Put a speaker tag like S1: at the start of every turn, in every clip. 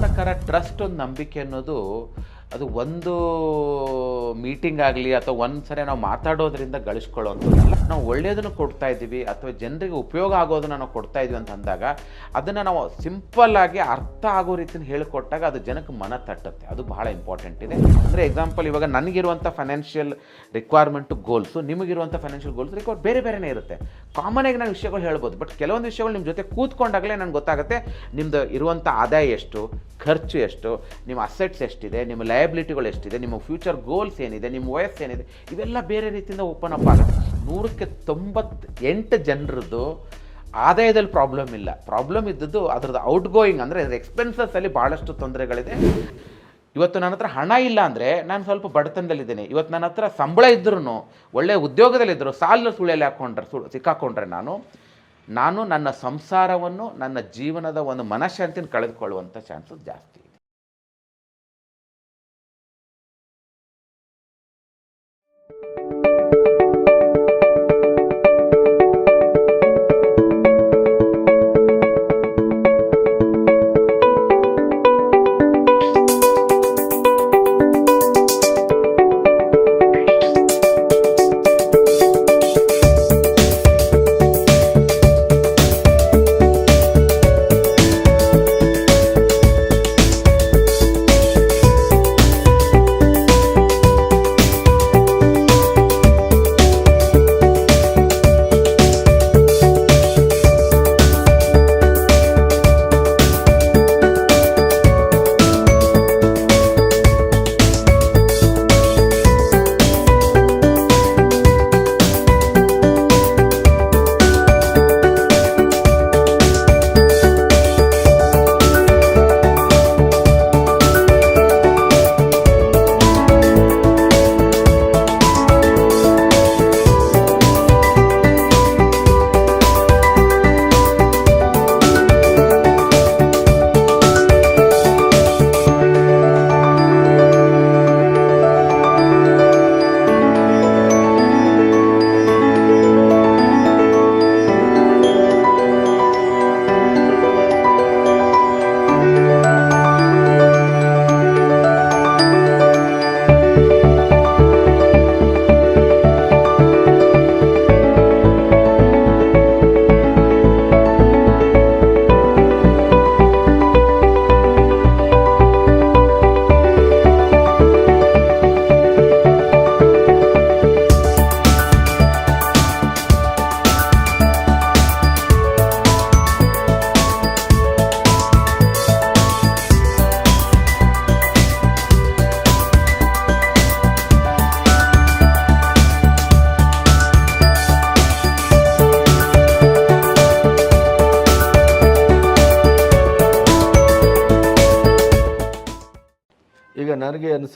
S1: ಪ್ರಕಾರ ಟ್ರಸ್ಟ್ ಒಂದು ನಂಬಿಕೆ ಅನ್ನೋದು ಅದು ಒಂದು ಮೀಟಿಂಗ್ ಆಗಲಿ ಅಥವಾ ಒಂದ್ಸರಿ ನಾವು ಮಾತಾಡೋದ್ರಿಂದ ಗಳಿಸ್ಕೊಳ್ಳೋವಂಥದ್ದಲ್ಲ ನಾವು ಒಳ್ಳೆಯದನ್ನು ಕೊಡ್ತಾ ಇದ್ದೀವಿ ಅಥವಾ ಜನರಿಗೆ ಉಪಯೋಗ ಆಗೋದನ್ನು ನಾವು ಕೊಡ್ತಾ ಇದ್ವಿ ಅಂತ ಅಂದಾಗ ಅದನ್ನು ನಾವು ಸಿಂಪಲ್ ಆಗಿ ಅರ್ಥ ಆಗೋ ರೀತಿಯಲ್ಲಿ ಹೇಳಿಕೊಟ್ಟಾಗ ಅದು ಜನಕ್ಕೆ ಮನ ತಟ್ಟುತ್ತೆ. ಅದು ಬಹಳ ಇಂಪಾರ್ಟೆಂಟ್ ಇದೆ. ಅಂದರೆ ಎಕ್ಸಾಂಪಲ್ ಇವಾಗ ನನಗಿರುವಂಥ ಫೈನಾನ್ಷಿಯಲ್ ರಿಕ್ವೈರ್ಮೆಂಟು ಗೋಲ್ಸು ನಿಮಗಿರುವಂಥ ಫೈನಾನ್ಷಿಯಲ್ ಗೋಲ್ಸ್ ರಿಕ್ವೈರ್ ಬೇರೆ ಬೇರೆನೇ ಇರುತ್ತೆ. ಕಾಮನ್ ಆಗಿ ನಾನು ವಿಷಯಗಳು ಹೇಳ್ಬೋದು ಬಟ್ ಕೆಲವೊಂದು ವಿಷಯಗಳು ನಿಮ್ಮ ಜೊತೆ ಕೂತ್ಕೊಂಡಾಗಲೇ ನನಗೆ ಗೊತ್ತಾಗುತ್ತೆ ನಿಮ್ಮದು ಇರುವಂಥ ಆದಾಯ ಎಷ್ಟು, ಖರ್ಚು ಎಷ್ಟು, ನಿಮ್ಮ ಅಸೆಟ್ಸ್ ಎಷ್ಟಿದೆ, ನಿಮ್ಮ ಲಯಬಿಲಿಟಿಗಳು ಎಷ್ಟಿದೆ, ನಿಮ್ಮ ಫ್ಯೂಚರ್ ಗೋಲ್ಸ್ ಏನಿದೆ, ನಿಮ್ಮ ವಯಸ್ಸು ಏನಿದೆ, ಇವೆಲ್ಲ ಬೇರೆ ರೀತಿಯಿಂದ ಓಪನ್ ಅಪ್ ಆಗುತ್ತೆ. ನೂರಕ್ಕೆ ತೊಂಬತ್ತೆಂಟು ಜನರದ್ದು ಆದಾಯದಲ್ಲಿ ಪ್ರಾಬ್ಲಮ್ ಇಲ್ಲ. ಪ್ರಾಬ್ಲಮ್ ಇದ್ದದ್ದು ಅದರದ್ದು ಔಟ್ ಗೋಯಿಂಗ್ ಅಂದರೆ ಎಕ್ಸ್ಪೆನ್ಸಸ್ಸಲ್ಲಿ ಭಾಳಷ್ಟು ತೊಂದರೆಗಳಿದೆ. ಇವತ್ತು ನನ್ನ ಹತ್ರ ಹಣ ಇಲ್ಲ ಅಂದರೆ ನಾನು ಸ್ವಲ್ಪ ಬಡತನದಲ್ಲಿದ್ದೇನೆ. ಇವತ್ತು ನನ್ನ ಹತ್ರ ಸಂಬಳ ಇದ್ರೂ ಒಳ್ಳೆಯ ಉದ್ಯೋಗದಲ್ಲಿದ್ದರು ಸಾಲ ಸುಳಿಯಲ್ಲಿ ಹಾಕ್ಕೊಂಡ್ರೆ ಸುಳ್ಳು ಸಿಕ್ಕಾಕೊಂಡ್ರೆ ನಾನು ನಾನು ನನ್ನ ಸಂಸಾರವನ್ನು, ನನ್ನ ಜೀವನದ ಒಂದು ಮನಃಶಾಂತಿನ ಕಳೆದುಕೊಳ್ಳುವಂಥ ಚಾನ್ಸಸ್ ಜಾಸ್ತಿ.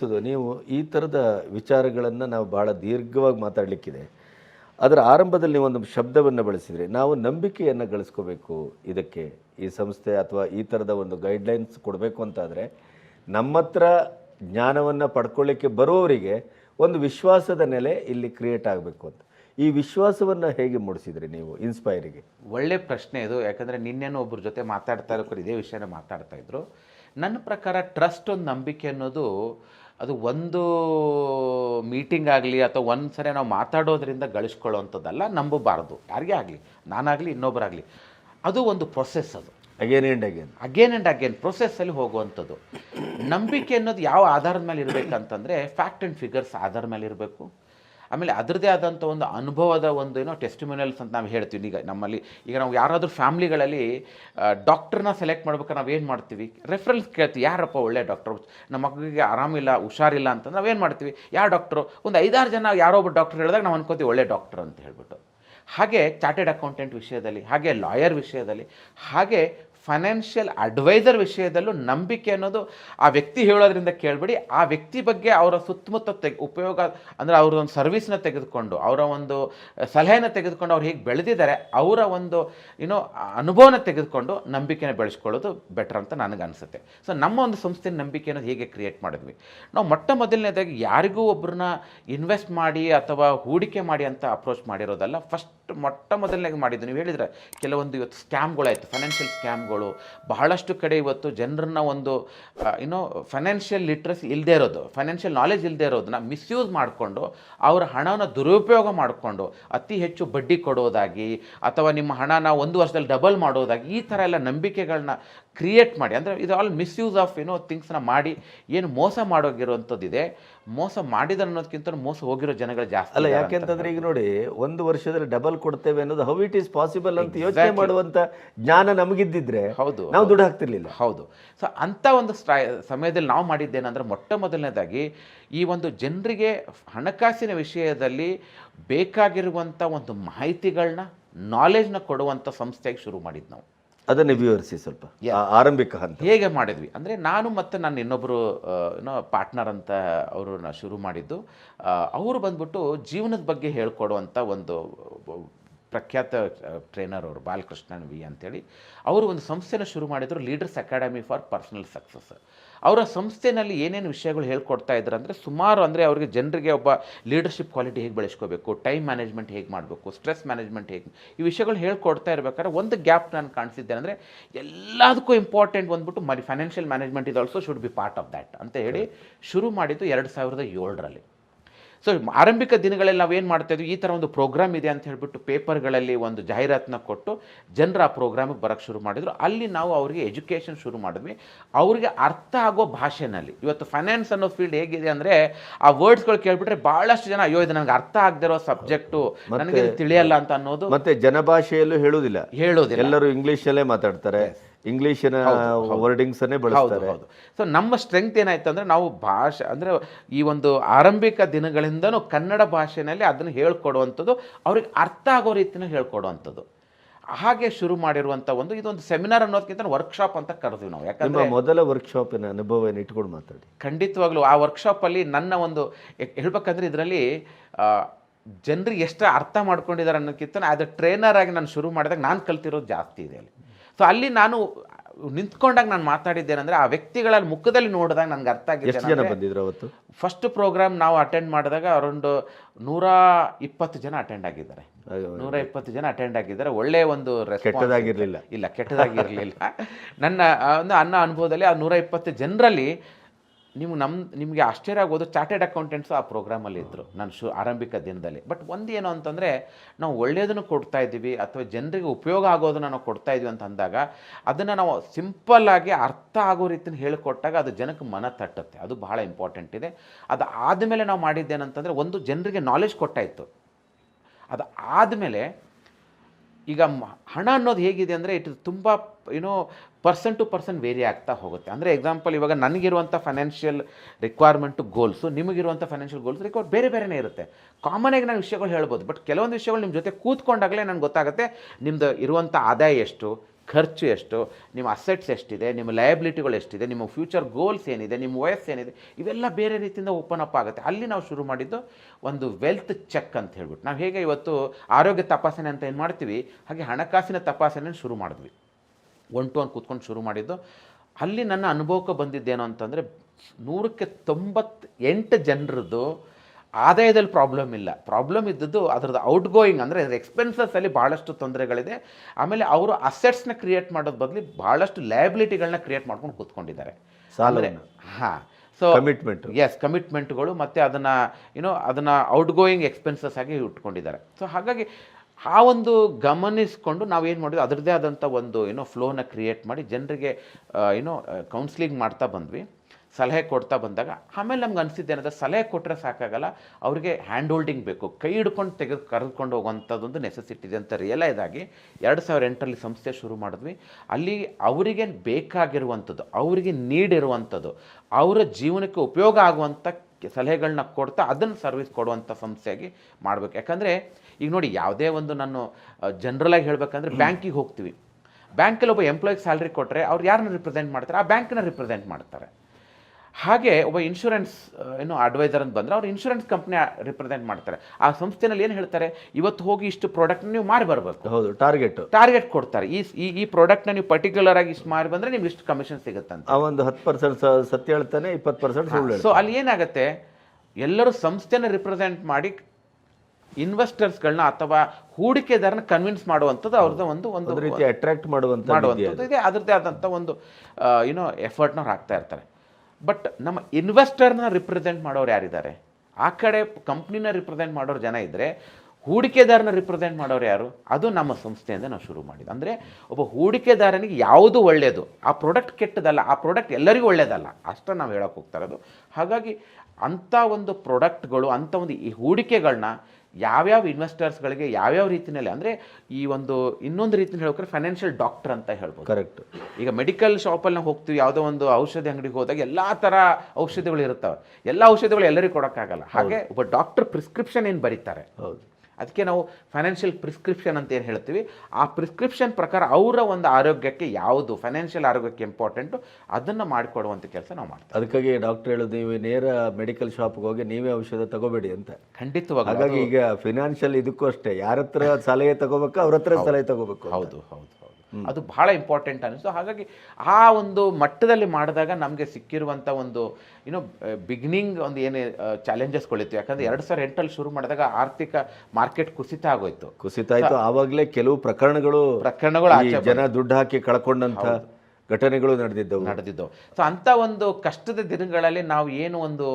S2: ನನಗೆ ಅನಿಸೋದು ನೀವು ಈ ಥರದ ವಿಚಾರಗಳನ್ನು ನಾವು ಭಾಳ ದೀರ್ಘವಾಗಿ ಮಾತಾಡಲಿಕ್ಕಿದೆ. ಅದರ ಆರಂಭದಲ್ಲಿ ನೀವು ಒಂದು ಶಬ್ದವನ್ನು ಬಳಸಿದರೆ. ನಾವು ನಂಬಿಕೆಯನ್ನು ಗಳಿಸ್ಕೋಬೇಕು ಇದಕ್ಕೆ, ಈ ಸಂಸ್ಥೆ ಅಥವಾ ಈ ಥರದ ಒಂದು ಗೈಡ್ಲೈನ್ಸ್ ಕೊಡಬೇಕು ಅಂತಾದರೆ ನಮ್ಮ ಹತ್ರ ಜ್ಞಾನವನ್ನು ಪಡ್ಕೊಳ್ಳಿಕ್ಕೆ ಬರುವವರಿಗೆ ಒಂದು ವಿಶ್ವಾಸದ ನೆಲೆ ಇಲ್ಲಿ ಕ್ರಿಯೇಟ್ ಆಗಬೇಕು ಅಂತ. ಈ ವಿಶ್ವಾಸವನ್ನು ಹೇಗೆ ಮೂಡಿಸಿದ್ರಿ ನೀವು ಇನ್ಸ್ಪೈರಿಗೆ
S1: ಒಳ್ಳೆ ಪ್ರಶ್ನೆ ಇದು. ಯಾಕಂದರೆ ನಿನ್ನೆನೂ ಒಬ್ಬರ ಜೊತೆ ಮಾತಾಡ್ತಾ ಇರೋರು ಇದೇ ವಿಷಯನ ಮಾತಾಡ್ತಾ ಇದ್ರು. ನನ್ನ ಪ್ರಕಾರ ಟ್ರಸ್ಟ್ ಒಂದು ನಂಬಿಕೆ ಅನ್ನೋದು ಅದು ಒಂದು ಮೀಟಿಂಗ್ ಆಗಲಿ ಅಥವಾ ಒಂದು ಸರಿ ನಾವು ಮಾತಾಡೋದ್ರಿಂದ ಗಳಿಸ್ಕೊಳ್ಳೋವಂಥದ್ದಲ್ಲ ನಂಬಬಾರ್ದು. ಯಾರಿಗೇ ಆಗಲಿ ನಾನಾಗಲಿ ಇನ್ನೊಬ್ಬರಾಗಲಿ ಅದು ಒಂದು ಪ್ರೊಸೆಸ್ ಅದು.
S2: Again and again
S1: again and again ಪ್ರೊಸೆಸ್ಸಲ್ಲಿ ಹೋಗುವಂಥದ್ದು. ನಂಬಿಕೆ ಅನ್ನೋದು ಯಾವ ಆಧಾರದ ಮೇಲೆ ಇರಬೇಕಂತಂದರೆ ಫ್ಯಾಕ್ಟ್ ಆ್ಯಂಡ್ ಫಿಗರ್ಸ್ ಆಧಾರದ ಮೇಲೆ ಇರಬೇಕು. ಆಮೇಲೆ ಅದರದೇ ಆದಂಥ ಒಂದು ಅನುಭವದ ಒಂದು ಏನೋ ಟೆಸ್ಟಿಮೋನಿಯಲ್ಸ್ ಅಂತ ನಾವು ಹೇಳ್ತೀವಿ. ಈಗ ನಮ್ಮಲ್ಲಿ ಈಗ ನಾವು ಯಾರಾದರೂ ಫ್ಯಾಮ್ಲಿಗಳಲ್ಲಿ ಡಾಕ್ಟ್ರನ್ನ ಸೆಲೆಕ್ಟ್ ಮಾಡ್ಬೇಕಾದ್ರೆ ನಾವು ಏನು ಮಾಡ್ತೀವಿ? ರೆಫರೆನ್ಸ್ ಕೇಳ್ತೀವಿ. ಯಾರಪ್ಪ ಒಳ್ಳೆ ಡಾಕ್ಟರ್ ನಮ್ಮ ಮಗುವಿಗೆ ಆರಾಮಿಲ್ಲ, ಹುಷಾರಿಲ್ಲ ಅಂತ ಏನು ಮಾಡ್ತೀವಿ? ಯಾವ ಡಾಕ್ಟ್ರು ಒಂದು ಐದಾರು ಜನ ಯಾರೋ ಒಬ್ಬ ಡಾಕ್ಟ್ರ್ ಹೇಳಿದಾಗ ನಾವು ಅನ್ಕೋತೀವಿ ಒಳ್ಳೆ ಡಾಕ್ಟ್ರು ಅಂತ ಹೇಳ್ಬಿಟ್ಟು. ಹಾಗೆ ಚಾರ್ಟೆಡ್ ಅಕೌಂಟೆಂಟ್ ವಿಷಯದಲ್ಲಿ, ಹಾಗೆ ಲಾಯರ್ ವಿಷಯದಲ್ಲಿ, ಹಾಗೆ ಫೈನಾನ್ಷಿಯಲ್ ಅಡ್ವೈಸರ್ ವಿಷಯದಲ್ಲೂ ನಂಬಿಕೆ ಅನ್ನೋದು ಆ ವ್ಯಕ್ತಿ ಹೇಳೋದ್ರಿಂದ ಕೇಳಬೇಡಿ. ಆ ವ್ಯಕ್ತಿ ಬಗ್ಗೆ ಅವರ ಸುತ್ತಮುತ್ತ ತೆಗೆ, ಉಪಯೋಗ ಅಂದರೆ ಅವ್ರ ಒಂದು ಸರ್ವಿಸ್ನ ತೆಗೆದುಕೊಂಡು, ಅವರ ಒಂದು ಸಲಹೆನ ತೆಗೆದುಕೊಂಡು ಅವ್ರು ಹೇಗೆ ಬೆಳೆದಿದ್ದಾರೆ, ಅವರ ಒಂದು ಏನೋ ಅನುಭವನ ತೆಗೆದುಕೊಂಡು ನಂಬಿಕೆನ ಬೆಳೆಸ್ಕೊಳ್ಳೋದು ಬೆಟರ್ ಅಂತ ನನಗೆ ಅನಿಸುತ್ತೆ. ಸೊ ನಮ್ಮ ಒಂದು ಸಂಸ್ಥೆಯ ನಂಬಿಕೆ ಅನ್ನೋದು ಹೇಗೆ ಕ್ರಿಯೇಟ್ ಮಾಡಿದ್ವಿ? ನಾವು ಮೊಟ್ಟ ಮೊದಲನೇದಾಗಿ ಯಾರಿಗೂ ಒಬ್ಬರನ್ನ ಇನ್ವೆಸ್ಟ್ ಮಾಡಿ ಅಥವಾ ಹೂಡಿಕೆ ಮಾಡಿ ಅಂತ ಅಪ್ರೋಚ್ ಮಾಡಿರೋದಲ್ಲ ಫಸ್ಟ್ ಮೊಟ್ಟ ಮೊದಲನೇ ಮಾಡಿದ್ದು. ನೀವು ಹೇಳಿದರೆ ಕೆಲವೊಂದು ಇವತ್ತು ಸ್ಕ್ಯಾಮ್ಗಳಾಯಿತು ಫೈನಾನ್ಷಿಯಲ್ ಸ್ಕ್ಯಾಮ್ಗಳು. ಬಹಳಷ್ಟು ಕಡೆ ಇವತ್ತು ಜನರನ್ನ ಒಂದು ಏನೋ ಫೈನಾನ್ಷಿಯಲ್ ಲಿಟ್ರಸಿ ಇಲ್ಲದೆ ಇರೋದು ಫೈನಾನ್ಷಿಯಲ್ ನಾಲೆಜ್ ಇಲ್ಲದೆ ಇರೋದನ್ನ ಮಿಸ್ಯೂಸ್ ಮಾಡಿಕೊಂಡು, ಅವರ ಹಣವನ್ನು ದುರುಪಯೋಗ ಮಾಡಿಕೊಂಡು, ಅತಿ ಹೆಚ್ಚು ಬಡ್ಡಿ ಕೊಡೋದಾಗಿ, ಅಥವಾ ನಿಮ್ಮ ಹಣನ ಒಂದು ವರ್ಷದಲ್ಲಿ ಡಬಲ್ ಮಾಡೋದಾಗಿ, ಈ ಥರ ಎಲ್ಲ ನಂಬಿಕೆಗಳನ್ನ ಕ್ರಿಯೇಟ್ ಮಾಡಿ. ಅಂದರೆ ಇದು ಆಲ್ ಮಿಸ್ಯೂಸ್ ಆಫ್ ಏನೋ ಥಿಂಗ್ಸ್ನ ಮಾಡಿ ಏನು ಮೋಸ ಮಾಡೋಗಿರುವಂಥದ್ದಿದೆ. ಮೋಸ ಮಾಡಿದ ಅನ್ನೋದಕ್ಕಿಂತ ಮೋಸ ಹೋಗಿರೋ ಜನಗಳು ಜಾಸ್ತಿ
S2: ಅಲ್ಲ. ಯಾಕೆಂತಂದ್ರೆ ಈಗ ನೋಡಿ ಒಂದು ವರ್ಷದಲ್ಲಿ ಡಬಲ್ ಕೊಡ್ತೇವೆ ಅನ್ನೋದು ಹೌ ಇಟ್ ಈಸ್ ಪಾಸಿಬಲ್ ಅಂತ ಯೋಚನೆ ಮಾಡುವಂಥ ಜ್ಞಾನ ನಮಗಿದ್ದಿದ್ರೆ
S1: ಹೌದು.
S2: ನಾವು ದುಡ್ಡು ಹಾಕ್ತಿರ್ಲಿಲ್ಲ.
S1: ಹೌದು. ಸೊ ಅಂಥ ಒಂದು ಸಮಯದಲ್ಲಿ ನಾವು ಮಾಡಿದ್ದೇನೆಂದರೆ ಮೊಟ್ಟ ಮೊದಲನೇದಾಗಿ ಈ ಒಂದು ಜನರಿಗೆ ಹಣಕಾಸಿನ ವಿಷಯದಲ್ಲಿ ಬೇಕಾಗಿರುವಂಥ ಒಂದು ಮಾಹಿತಿಗಳನ್ನ ನಾಲೆಜ್ನ ಕೊಡುವಂಥ ಸಂಸ್ಥೆಗೆ ಶುರು ಮಾಡಿದ್ದು ನಾವು.
S2: ಅದನ್ನ ವಿವರಿಸಿ ಸ್ವಲ್ಪ. ಆರಂಭಿಕ ಹಂತ.
S1: ಹೇಗೆ ಮಾಡಿದ್ವಿ? ಅಂದರೆ ನಾನು ಮತ್ತು ನನ್ನ ಇನ್ನೊಬ್ಬರು ಏನೋ ಪಾರ್ಟ್ನರ್ ಅಂತ ಅವರು ಶುರು ಮಾಡಿದ್ದು. ಅವರು ಬಂದ್ಬಿಟ್ಟು ಜೀವನದ ಬಗ್ಗೆ ಹೇಳ್ಕೊಡುವಂಥ ಒಂದು ಪ್ರಖ್ಯಾತ ಟ್ರೈನರ್ ಅವರು ಬಾಲಕೃಷ್ಣನ್ ವಿ ಅಂತೇಳಿ ಅವರು ಒಂದು ಸಂಸ್ಥೆನ ಶುರು ಮಾಡಿದರು leaders academy for personal success ಅವರ ಸಂಸ್ಥೆನಲ್ಲಿ ಏನೇನು ವಿಷಯಗಳು ಹೇಳ್ಕೊಡ್ತಾ ಇದ್ದಾರೆ ಅಂದರೆ ಸುಮಾರು ಅಂದರೆ ಅವರಿಗೆ ಜನರಿಗೆ ಒಬ್ಬ ಲೀಡರ್ಶಿಪ್ ಕ್ವಾಲಿಟಿ ಹೇಗೆ ಬೆಳೆಸ್ಕೋಬೇಕು ಟೈಮ್ ಮ್ಯಾನೇಜ್ಮೆಂಟ್ ಹೇಗೆ ಮಾಡಬೇಕು ಸ್ಟ್ರೆಸ್ ಮ್ಯಾನೇಜ್ಮೆಂಟ್ ಹೇಗೆ ಈ ವಿಷಯಗಳು ಹೇಳ್ಕೊಡ್ತಾ ಇರಬೇಕಾದ್ರೆ ಒಂದು ಗ್ಯಾಪ್ ನಾನು ಕಾಣಿಸಿದ್ದೇನೆ ಅಂದರೆ ಎಲ್ಲದಕ್ಕೂ ಇಂಪಾರ್ಟೆಂಟ್ ಬಂದ್ಬಿಟ್ಟು ಮನಿ ಫೈನಾನ್ಷಿಯಲ್ ಮ್ಯಾನೇಜ್ಮೆಂಟ್ ಇದು also should be part of that ಅಂತ ಹೇಳಿ ಶುರು ಮಾಡಿದ್ದು ಎರಡು ಸಾವಿರದ ಏಳರಲ್ಲಿ. ಸೊ ಆರಂಭಿಕ ದಿನಗಳಲ್ಲಿ ನಾವೇನು ಮಾಡ್ತಾ ಇದ್ವಿ? ಈ ಥರ ಒಂದು ಪ್ರೋಗ್ರಾಮ್ ಇದೆ ಅಂತ ಹೇಳಿಬಿಟ್ಟು ಪೇಪರ್ಗಳಲ್ಲಿ ಒಂದು ಜಾಹೀರಾತನ್ನ ಕೊಟ್ಟು ಜನರು ಆ ಪ್ರೋಗ್ರಾಮಿಗೆ ಬರೋಕ್ಕೆ ಶುರು ಮಾಡಿದ್ರು. ಅಲ್ಲಿ ನಾವು ಅವರಿಗೆ ಎಜುಕೇಷನ್ ಶುರು ಮಾಡಿದ್ವಿ. ಅವರಿಗೆ ಅರ್ಥ ಆಗೋ ಭಾಷೆನಲ್ಲಿ. ಇವತ್ತು ಫೈನಾನ್ಸ್ ಅನ್ನೋ ಫೀಲ್ಡ್ ಹೇಗಿದೆ ಅಂದರೆ ಆ ವರ್ಡ್ಸ್ಗಳು ಕೇಳಿಬಿಟ್ರೆ ಭಾಳಷ್ಟು ಜನ ಅಯ್ಯೋ ಇದು ನನಗೆ ಅರ್ಥ ಆಗದಿರೋ ಸಬ್ಜೆಕ್ಟು ನನಗೆ ತಿಳಿಯಲ್ಲ ಅಂತ ಅನ್ನೋದು
S2: ಮತ್ತೆ ಜನಭಾಷೆಯಲ್ಲೂ ಹೇಳುವುದಿಲ್ಲ.
S1: ಹೇಳೋದಿಲ್ಲ
S2: ಎಲ್ಲರೂ ಇಂಗ್ಲೀಷಲ್ಲೇ ಅಲ್ಲೇ ಮಾತಾಡ್ತಾರೆ. ಇಂಗ್ಲಿಶಿನ ವರ್ಡಿಂಗ್ಸ್ ಅನ್ನೇ
S1: ಹೌದು
S2: ಬಳಸ್ತಾರೆ.
S1: ಹೌದು ಸೊ ನಮ್ಮ ಸ್ಟ್ರೆಂಗ್ತ್ ಏನಾಯ್ತು ಅಂದರೆ ನಾವು ಭಾಷೆ ಅಂದರೆ ಈ ಒಂದು ಆರಂಭಿಕ ದಿನಗಳಿಂದನೂ ಕನ್ನಡ ಭಾಷೆಯಲ್ಲಿ ಅದನ್ನು ಹೇಳ್ಕೊಡುವಂಥದ್ದು ಅವ್ರಿಗೆ ಅರ್ಥ ಆಗೋ ರೀತಿಯಲ್ಲಿ ಹೇಳ್ಕೊಡುವಂಥದ್ದು. ಹಾಗೆ ಶುರು ಮಾಡಿರುವಂಥ ಒಂದು ಇದೊಂದು ಸೆಮಿನಾರ್ ಅನ್ನೋದಕ್ಕಿಂತ ವರ್ಕ್ಶಾಪ್ ಅಂತ ಕರೆದ್ವಿ ನಾವು. ಯಾಕಂದರೆ
S2: ಮೊದಲ ವರ್ಕ್ಶಾಪಿನ ಅನುಭವ ಇಟ್ಕೊಂಡು ಮಾತಾಡಿ?
S1: ಖಂಡಿತವಾಗ್ಲೂ ಆ ವರ್ಕ್ಶಾಪಲ್ಲಿ ನನ್ನ ಒಂದು ಹೇಳ್ಬೇಕಂದ್ರೆ ಇದರಲ್ಲಿ ಜನರಿಗೆ ಎಷ್ಟು ಅರ್ಥ ಮಾಡ್ಕೊಂಡಿದ್ದಾರೆ ಅನ್ನೋಕ್ಕಿಂತ ಆ್ಯಸ್ ಅ ಟ್ರೈನರ್ ಆಗಿ ನಾನು ಶುರು ಮಾಡಿದಾಗ ನಾನು ಕಲ್ತಿರೋದು ಜಾಸ್ತಿ ಇದೆ ಅಲ್ಲಿ. ಸೊ ಅಲ್ಲಿ ನಾನು ನಿಂತ್ಕೊಂಡಾಗ ನಾನು ಮಾತಾಡಿದ್ದೇನೆಂದರೆ ಆ ವ್ಯಕ್ತಿಗಳ ಮುಖದಲ್ಲಿ ನೋಡಿದಾಗ ನನಗೆ ಅರ್ಥ
S2: ಎಷ್ಟು ಜನ
S1: ಆಗಿದೆ
S2: ಬಂದಿದ್ರು ಅವತ್ತು?
S1: ಫಸ್ಟ್ ಪ್ರೋಗ್ರಾಮ್ ನಾವು ಅಟೆಂಡ್ ಮಾಡಿದಾಗ ಅರೌಂಡ್ ನೂರ ಇಪ್ಪತ್ತು ಜನ ಅಟೆಂಡ್ ಆಗಿದ್ದಾರೆ. ನೂರ ಇಪ್ಪತ್ತು ಜನ ಅಟೆಂಡ್ ಆಗಿದ್ದಾರೆ. ಒಳ್ಳೆಯ ಒಂದು ರೆಸ್ಪಾನ್ಸ್
S2: ಕೆಟ್ಟದಾಗಿರ್ಲಿಲ್ಲ.
S1: ಇಲ್ಲ ಕೆಟ್ಟದಾಗಿರಲಿಲ್ಲ. ನನ್ನ ಒಂದು ಅನ್ನ ಅನುಭವದಲ್ಲಿ ಆ ನೂರ ಇಪ್ಪತ್ತು ಜನರಲ್ಲಿ ನೀವು ನಮ್ಮ ನಿಮಗೆ ಆಶ್ಚರ್ಯ ಆಗೋದು ಚಾರ್ಟೆಡ್ ಅಕೌಂಟೆಂಟ್ಸು ಆ ಪ್ರೋಗ್ರಾಮಲ್ಲಿ ಇದ್ದರು ನಾನು ಶು, ಆರಂಭಿಕ ದಿನದಲ್ಲಿ. ಬಟ್ ಒಂದು ಏನು ಅಂತಂದರೆ, ನಾವು ಒಳ್ಳೆಯದನ್ನು ಕೊಡ್ತಾ ಇದ್ದೀವಿ ಅಥವಾ ಜನರಿಗೆ ಉಪಯೋಗ ಆಗೋದನ್ನು ನಾವು ಕೊಡ್ತಾ ಇದ್ದೀವಿ ಅಂತ ಅಂದಾಗ, ಅದನ್ನು ನಾವು ಸಿಂಪಲ್ಲಾಗಿ ಅರ್ಥ ಆಗೋ ರೀತಿಯಲ್ಲಿ ಹೇಳಿಕೊಟ್ಟಾಗ ಅದು ಜನಕ್ಕೆ ಮನ ತಟ್ಟುತ್ತೆ. ಅದು ಬಹಳ ಇಂಪಾರ್ಟೆಂಟ್ ಇದೆ. ಅದು ಆದಮೇಲೆ ನಾವು ಮಾಡಿದ್ದೇನಂತಂದರೆ, ಒಂದು ಜನರಿಗೆ ನಾಲೆಜ್ ಕೊಟ್ಟಾಯಿತು ಅದು ಆದಮೇಲೆ ಈಗ ಹಣ ಅನ್ನೋದು ಹೇಗಿದೆ ಅಂದರೆ ಇಟ್ ತುಂಬ ಏನೋ ಪರ್ಸನ್ ಟು ಪರ್ಸನ್ ವೇರಿ ಆಗ್ತಾ ಹೋಗುತ್ತೆ. ಅಂದರೆ ಎಕ್ಸಾಂಪಲ್ ಇವಾಗ ನನಗಿರುವಂಥ ಫೈನಾನ್ಷಿಯಲ್ ರಿಕ್ವೈರ್ಮೆಂಟು ಗೋಲ್ಸು ನಿಮಗಿರುವಂಥ ಫೈನಾನ್ಷಿಯಲ್ ಗೋಲ್ಸ್ ರಿಕ್ವೈರ್ ಬೇರೆ ಬೇರೆನೇ ಇರುತ್ತೆ. ಕಾಮನಾಗಿ ನಾನು ವಿಷಯಗಳು ಹೇಳ್ಬೋದು ಬಟ್ ಕೆಲವೊಂದು ವಿಷಯಗಳು ನಿಮ್ಮ ಜೊತೆ ಕೂತ್ಕೊಂಡಾಗಲೇ ನನಗೆ ಗೊತ್ತಾಗುತ್ತೆ ನಿಮ್ಮದು ಇರುವಂಥ ಆದಾಯ ಎಷ್ಟು, ಖರ್ಚು ಎಷ್ಟು, ನಿಮ್ಮ ಅಸೆಟ್ಸ್ ಎಷ್ಟಿದೆ, ನಿಮ್ಮ ಲಯಬಿಲಿಟಿಗಳು ಎಷ್ಟಿದೆ, ನಿಮ್ಮ ಫ್ಯೂಚರ್ ಗೋಲ್ಸ್ ಏನಿದೆ, ನಿಮ್ಮ ವಯಸ್ಸು ಏನಿದೆ, ಇವೆಲ್ಲ ಬೇರೆ ರೀತಿಯಿಂದ ಓಪನ್ ಅಪ್ ಆಗುತ್ತೆ. ಅಲ್ಲಿ ನಾವು ಶುರು ಮಾಡಿದ್ದು ಒಂದು ವೆಲ್ತ್ ಚೆಕ್ ಅಂತ ಹೇಳ್ಬಿಟ್ಟು. ನಾವು ಹೇಗೆ ಇವತ್ತು ಆರೋಗ್ಯ ತಪಾಸಣೆ ಅಂತ ಏನು ಮಾಡ್ತೀವಿ? ಹಾಗೆ ಹಣಕಾಸಿನ ತಪಾಸಣೆ ಶುರು ಮಾಡಿದ್ವಿ. ಒನ್ ಟು ಒನ್ ಕೂತ್ಕೊಂಡು ಶುರು ಮಾಡಿದ್ದು. ಅಲ್ಲಿ ನನ್ನ ಅನುಭವಕ್ಕೆ ಬಂದಿದ್ದೇನು ಅಂತಂದರೆ ನೂರಕ್ಕೆ ತೊಂಬತ್ತು ಎಂಟು ಜನರದ್ದು ಆದಾಯದಲ್ಲಿ ಪ್ರಾಬ್ಲಮ್ ಇಲ್ಲ. ಪ್ರಾಬ್ಲಮ್ ಇದ್ದದ್ದು ಅದರದ್ದು ಔಟ್ ಗೋಯಿಂಗ್ ಅಂದರೆ ಎಕ್ಸ್ಪೆನ್ಸಸ್ಸಲ್ಲಿ ಭಾಳಷ್ಟು ತೊಂದರೆಗಳಿದೆ. ಆಮೇಲೆ ಅವರು ಅಸೆಟ್ಸ್ನ ಕ್ರಿಯೇಟ್ ಮಾಡೋದು ಬದಲು ಭಾಳಷ್ಟು ಲಯಬಿಲಿಟಿಗಳನ್ನ ಕ್ರಿಯೇಟ್ ಮಾಡ್ಕೊಂಡು ಕೂತ್ಕೊಂಡಿದ್ದಾರೆ.
S2: ಸಾಲರಿ
S1: ಹಾಂ. ಸೊ
S2: ಕಮಿಟ್ಮೆಂಟ್
S1: ಎಸ್ ಕಮಿಟ್ಮೆಂಟ್ಗಳು ಮತ್ತು ಅದನ್ನು ಏನೋ ಅದನ್ನು ಔಟ್ ಗೋಯಿಂಗ್ ಎಕ್ಸ್ಪೆನ್ಸಸ್ ಆಗಿ ಇಟ್ಕೊಂಡಿದ್ದಾರೆ. ಸೊ ಹಾಗಾಗಿ ಆ ಒಂದು ಗಮನಿಸ್ಕೊಂಡು ನಾವೇನು ಮಾಡಿದ್ವಿ? ಅದರದ್ದೇ ಆದಂಥ ಒಂದು ಏನೋ ಫ್ಲೋನ ಕ್ರಿಯೇಟ್ ಮಾಡಿ ಜನರಿಗೆ ಏನೋ ಕೌನ್ಸ್ಲಿಂಗ್ ಮಾಡ್ತಾ ಬಂದ್ವಿ. ಸಲಹೆ ಕೊಡ್ತಾ ಬಂದಾಗ, ಆಮೇಲೆ ನಮ್ಗೆ ಅನಿಸಿದ್ದೇನಂದ್ರೆ ಸಲಹೆ ಕೊಟ್ಟರೆ ಸಾಕಾಗಲ್ಲ, ಅವರಿಗೆ ಹ್ಯಾಂಡ್ ಹೋಲ್ಡಿಂಗ್ ಬೇಕು. ಕೈ ಹಿಡ್ಕೊಂಡು ತೆಗೆದು ಕರೆದುಕೊಂಡು ಹೋಗುವಂಥದ್ದೊಂದು ನೆಸೆಸಿಟಿ ಇದೆ ಅಂತ ರಿಯಲೈಸ್ ಆಗಿ ಎರಡು ಸಾವಿರ ಎಂಟರಲ್ಲಿ ಸಂಸ್ಥೆ ಶುರು ಮಾಡಿದ್ವಿ. ಅಲ್ಲಿ ಅವರಿಗೆ ಬೇಕಾಗಿರುವಂಥದ್ದು, ಅವರಿಗೆ ನೀಡಿರುವಂಥದ್ದು, ಅವರ ಜೀವನಕ್ಕೆ ಉಪಯೋಗ ಆಗುವಂಥ ಸಲಹೆಗಳನ್ನ ಕೊಡ್ತಾ ಅದನ್ನು ಸರ್ವಿಸ್ ಕೊಡುವಂಥ ಸಂಸ್ಥೆಯಾಗಿ ಮಾಡಬೇಕು. ಯಾಕಂದರೆ ಈಗ ನೋಡಿ ಯಾವುದೇ ಒಂದು ನಾನು ಜನರಲಾಗಿ ಹೇಳಬೇಕಂದ್ರೆ ಬ್ಯಾಂಕಿಗೆ ಹೋಗ್ತೀವಿ. ಬ್ಯಾಂಕಲ್ಲಿ ಒಬ್ಬ ಎಂಪ್ಲಾಯಿಗೆ ಸ್ಯಾಲ್ರಿ ಕೊಟ್ಟರೆ ಅವ್ರು ಯಾರನ್ನ ರಿಪ್ರೆಸೆಂಟ್ ಮಾಡ್ತಾರೆ? ಆ ಬ್ಯಾಂಕನ್ನ ರಿಪ್ರೆಸೆಂಟ್ ಮಾಡ್ತಾರೆ. ಹಾಗೆ ಒಬ್ಬ ಇನ್ಶೂರೆನ್ಸ್ ಏನು ಅಡ್ವೈಸರ್ ಅಂತ ಬಂದರೆ ಅವ್ರು ಇನ್ಶೂರೆನ್ಸ್ ಕಂಪ್ನಿ ರಿಪ್ರೆಸೆಂಟ್ ಮಾಡ್ತಾರೆ. ಆ ಸಂಸ್ಥೆನಲ್ಲಿ ಏನು ಹೇಳ್ತಾರೆ? ಇವತ್ತು ಹೋಗಿ ಇಷ್ಟು ಪ್ರಾಡಕ್ಟ್ ನೀವು ಮಾರಿ ಬರಬೇಕು.
S2: ಹೌದು ಟಾರ್ಗೆಟ್
S1: ಟಾರ್ಗೆಟ್ ಕೊಡ್ತಾರೆ. ಈ ಈ ಈ ಪ್ರಾಡಕ್ಟ್ನ ನೀವು ಪರ್ಟಿಕ್ಯುಲರ್ ಆಗಿ ಇಷ್ಟು ಮಾರಿ ಬಂದರೆ ನಿಮ್ಗೆ ಇಷ್ಟು ಕಮಿಷನ್ ಸಿಗುತ್ತಂತ.
S2: ಆ ಒಂದು ಹತ್ತು ಪರ್ಸೆಂಟ್ ಸತ್ಯ ಹೇಳ್ತಾನೆ ಇಪ್ಪತ್ತು ಪರ್ಸೆಂಟ್
S1: ಸೊ ಅಲ್ಲಿ ಏನಾಗುತ್ತೆ? ಎಲ್ಲರೂ ಸಂಸ್ಥೆನ ರಿಪ್ರೆಸೆಂಟ್ ಮಾಡಿ ಇನ್ವೆಸ್ಟರ್ಸ್ಗಳನ್ನ ಅಥವಾ ಹೂಡಿಕೆದಾರನ ಕನ್ವಿನ್ಸ್ ಮಾಡುವಂಥದ್ದು ಅವ್ರದ್ದು ಒಂದು ಒಂದು
S2: ರೀತಿ ಅಟ್ರಾಕ್ಟ್ ಮಾಡುವಂಥ
S1: ಮಾಡುವಂಥದ್ದು ಇದೆ. ಅದರದ್ದೇ ಆದಂಥ ಒಂದು ಏನೋ ಎಫರ್ಟ್ನವ್ರು ಹಾಕ್ತಾ ಇರ್ತಾರೆ. ಬಟ್ ನಮ್ಮ ಇನ್ವೆಸ್ಟರ್ನ ರಿಪ್ರೆಸೆಂಟ್ ಮಾಡೋರು ಯಾರಿದ್ದಾರೆ? ಆ ಕಡೆ ಕಂಪ್ನಿನ ರಿಪ್ರೆಸೆಂಟ್ ಮಾಡೋರು ಜನ ಇದ್ದರೆ ಹೂಡಿಕೆದಾರನ ರಿಪ್ರೆಸೆಂಟ್ ಮಾಡೋರು ಯಾರು? ಅದು ನಮ್ಮ ಸಂಸ್ಥೆಯಿಂದ ನಾವು ಶುರು ಮಾಡಿದ್ದು. ಅಂದರೆ ಒಬ್ಬ ಹೂಡಿಕೆದಾರನಿಗೆ ಯಾವುದು ಒಳ್ಳೆಯದು ಆ ಪ್ರಾಡಕ್ಟ್ ಕೆಟ್ಟದಲ್ಲ ಆ ಪ್ರಾಡಕ್ಟ್ ಎಲ್ಲರಿಗೂ ಒಳ್ಳೆಯದಲ್ಲ ಅಷ್ಟೇ ನಾವು ಹೇಳೋಕೆ ಹೋಗ್ತಾ ಇರೋದು. ಹಾಗಾಗಿ ಅಂಥ ಒಂದು ಪ್ರಾಡಕ್ಟ್ಗಳು ಅಂಥ ಒಂದು ಈ ಹೂಡಿಕೆಗಳನ್ನ ಯಾವ್ಯಾವ ಇನ್ವೆಸ್ಟರ್ಸ್ಗಳಿಗೆ ಯಾವ್ಯಾವ ರೀತಿಯಲ್ಲಿ ಅಂದರೆ ಈ ಒಂದು ಇನ್ನೊಂದು ರೀತಿಯಲ್ಲಿ ಹೇಳ್ಬೇಕಾದ್ರೆ ಫೈನಾನ್ಷಿಯಲ್ ಡಾಕ್ಟರ್ ಅಂತ ಹೇಳ್ಬೋದು.
S2: ಕರೆಕ್ಟ್
S1: ಈಗ ಮೆಡಿಕಲ್ ಶಾಪಲ್ಲಿ ನಾವು ಹೋಗ್ತೀವಿ ಯಾವುದೋ ಒಂದು ಔಷಧಿ ಅಂಗಡಿಗೆ ಹೋದಾಗ ಎಲ್ಲ ಥರ ಔಷಧಿಗಳು ಇರ್ತವೆ ಎಲ್ಲ ಔಷಧಿಗಳು ಎಲ್ಲರಿಗೂ ಕೊಡೋಕ್ಕಾಗಲ್ಲ. ಹಾಗೆ ಒಬ್ಬ ಡಾಕ್ಟರ್ ಪ್ರಿಸ್ಕ್ರಿಪ್ಷನ್ ಏನು ಬರೀತಾರೆ?
S2: ಹೌದು.
S1: ಅದಕ್ಕೆ ನಾವು ಫೈನಾನ್ಷಿಯಲ್ ಪ್ರಿಸ್ಕ್ರಿಪ್ಷನ್ ಅಂತ ಏನು ಹೇಳ್ತೀವಿ? ಆ ಪ್ರಿಸ್ಕ್ರಿಪ್ಷನ್ ಪ್ರಕಾರ ಅವರ ಒಂದು ಆರೋಗ್ಯಕ್ಕೆ ಯಾವುದು ಫೈನಾನ್ಷಿಯಲ್ ಆರೋಗ್ಯಕ್ಕೆ ಇಂಪಾರ್ಟೆಂಟು ಅದನ್ನು ಮಾಡಿಕೊಡುವಂಥ ಕೆಲಸ ನಾವು ಮಾಡ್ತೀವಿ.
S2: ಅದಕ್ಕಾಗಿ ಡಾಕ್ಟರ್ ಹೇಳೋದು ನೀವು ನೇರ ಮೆಡಿಕಲ್ ಶಾಪ್ಗೆ ಹೋಗಿ ನೀವೇ ಔಷಧ ತಗೋಬೇಡಿ ಅಂತ.
S1: ಖಂಡಿತವಾಗಿ
S2: ಹಾಗಾಗಿ ಈಗ ಫಿನಾನ್ಷಿಯಲ್ ಇದಕ್ಕೂ ಅಷ್ಟೇ. ಯಾರ ಹತ್ರ ಸಲಹೆ ತಗೋಬೇಕು ಅವ್ರ ಹತ್ರ ಸಲಹೆ ತಗೋಬೇಕು
S1: ಹೌದು ಹೌದು ಹೌದು. ಅದು ಬಹಳ ಇಂಪಾರ್ಟೆಂಟ್ ಅನಿಸ್ತು ಹಾಗಾಗಿ ಆ ಒಂದು ಮಟ್ಟದಲ್ಲಿ ಮಾಡಿದಾಗ ನಮಗೆ ಸಿಕ್ಕಿರುವಂಥ ಒಂದು ಏನೋ ಬಿಗಿನಿಂಗ್ ಒಂದು ಏನೇ ಚಾಲೆಂಜಸ್ಗಳಿತ್ತು ಯಾಕಂದರೆ ಎರಡು ಸಾವಿರ ಎಂಟಲ್ಲಿ ಶುರು ಮಾಡಿದಾಗ ಆರ್ಥಿಕ ಮಾರ್ಕೆಟ್ ಕುಸಿತ ಆಗೋಯ್ತು.
S2: ಕುಸಿತ ಆಯಿತು. ಆವಾಗಲೇ ಕೆಲವು ಪ್ರಕರಣಗಳು
S1: ಪ್ರಕರಣಗಳು
S2: ಜನ ದುಡ್ಡು ಹಾಕಿ ಕಳ್ಕೊಂಡಂತ ಘಟನೆಗಳು ನಡೆದಿದ್ದವು.
S1: ನಡೆದಿದ್ದವು. ಸೊ ಅಂಥ ಒಂದು ಕಷ್ಟದ ದಿನಗಳಲ್ಲಿ ನಾವು ಏನು ಒಂದು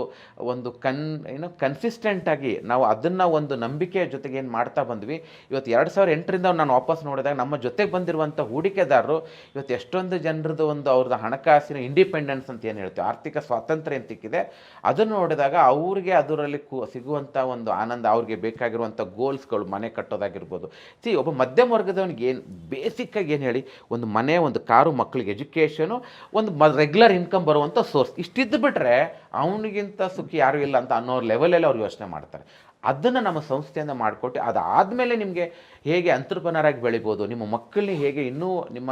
S1: ಒಂದು ಕನ್, ಏನು ಕನ್ಸಿಸ್ಟೆಂಟಾಗಿ ನಾವು ಅದನ್ನು ಒಂದು ನಂಬಿಕೆಯ ಜೊತೆಗೆ ಏನು ಮಾಡ್ತಾ ಬಂದ್ವಿ. ಇವತ್ತು ಎರಡು ಸಾವಿರ ಎಂಟರಿಂದ ನಾನು ವಾಪಸ್ ನೋಡಿದಾಗ ನಮ್ಮ ಜೊತೆಗೆ ಬಂದಿರುವಂಥ ಹೂಡಿಕೆದಾರರು ಇವತ್ತು ಎಷ್ಟೊಂದು ಜನರದ್ದು ಒಂದು ಅವ್ರದ್ದು ಹಣಕಾಸಿನ ಇಂಡಿಪೆಂಡೆನ್ಸ್ ಅಂತ ಏನು ಹೇಳ್ತೀವಿ, ಆರ್ಥಿಕ ಸ್ವಾತಂತ್ರ್ಯ ಅಂತ ಸಿಕ್ಕಿದೆ ಅದನ್ನು ನೋಡಿದಾಗ ಅವ್ರಿಗೆ ಅದರಲ್ಲಿ ಕು, ಸಿಗುವಂಥ ಒಂದು ಆನಂದ, ಅವ್ರಿಗೆ ಬೇಕಾಗಿರುವಂಥ ಗೋಲ್ಸ್ಗಳು ಮನೆ ಕಟ್ಟೋದಾಗಿರ್ಬೋದು. ಸಿ ಒಬ್ಬ ಮಧ್ಯಮ ವರ್ಗದವನಿಗೆ ಏನು ಬೇಸಿಕ್ಕಾಗಿ ಏನು ಹೇಳಿ, ಒಂದು ಮನೆ, ಒಂದು ಕಾರು ಮಕ್ಕಳಿಗೆ ಎಜುಕೇಷನು ಒಂದು ಮ ರೆಗ್ಯುಲರ್ ಇನ್ಕಮ್ ಬರುವಂಥ ಸೋರ್ಸ್ ಇಷ್ಟಿದ್ದು ಬಿಟ್ಟರೆ ಅವನಿಗಿಂತ ಸುಖಿ ಯಾರೂ ಇಲ್ಲ ಅಂತ ಅನ್ನೋ ಲೆವೆಲಲ್ಲಿ ಅವ್ರು ಯೋಚನೆ ಮಾಡ್ತಾರೆ. ಅದನ್ನು ನಮ್ಮ ಸಂಸ್ಥೆಯಿಂದ ಮಾಡಿಕೊಟ್ಟು, ಅದಾದಮೇಲೆ ನಿಮಗೆ ಹೇಗೆ ಅಂತರ್ಪನರಾಗಿ ಬೆಳಿಬೋದು, ನಿಮ್ಮ ಮಕ್ಕಳನ್ನ ಹೇಗೆ ಇನ್ನೂ ನಿಮ್ಮ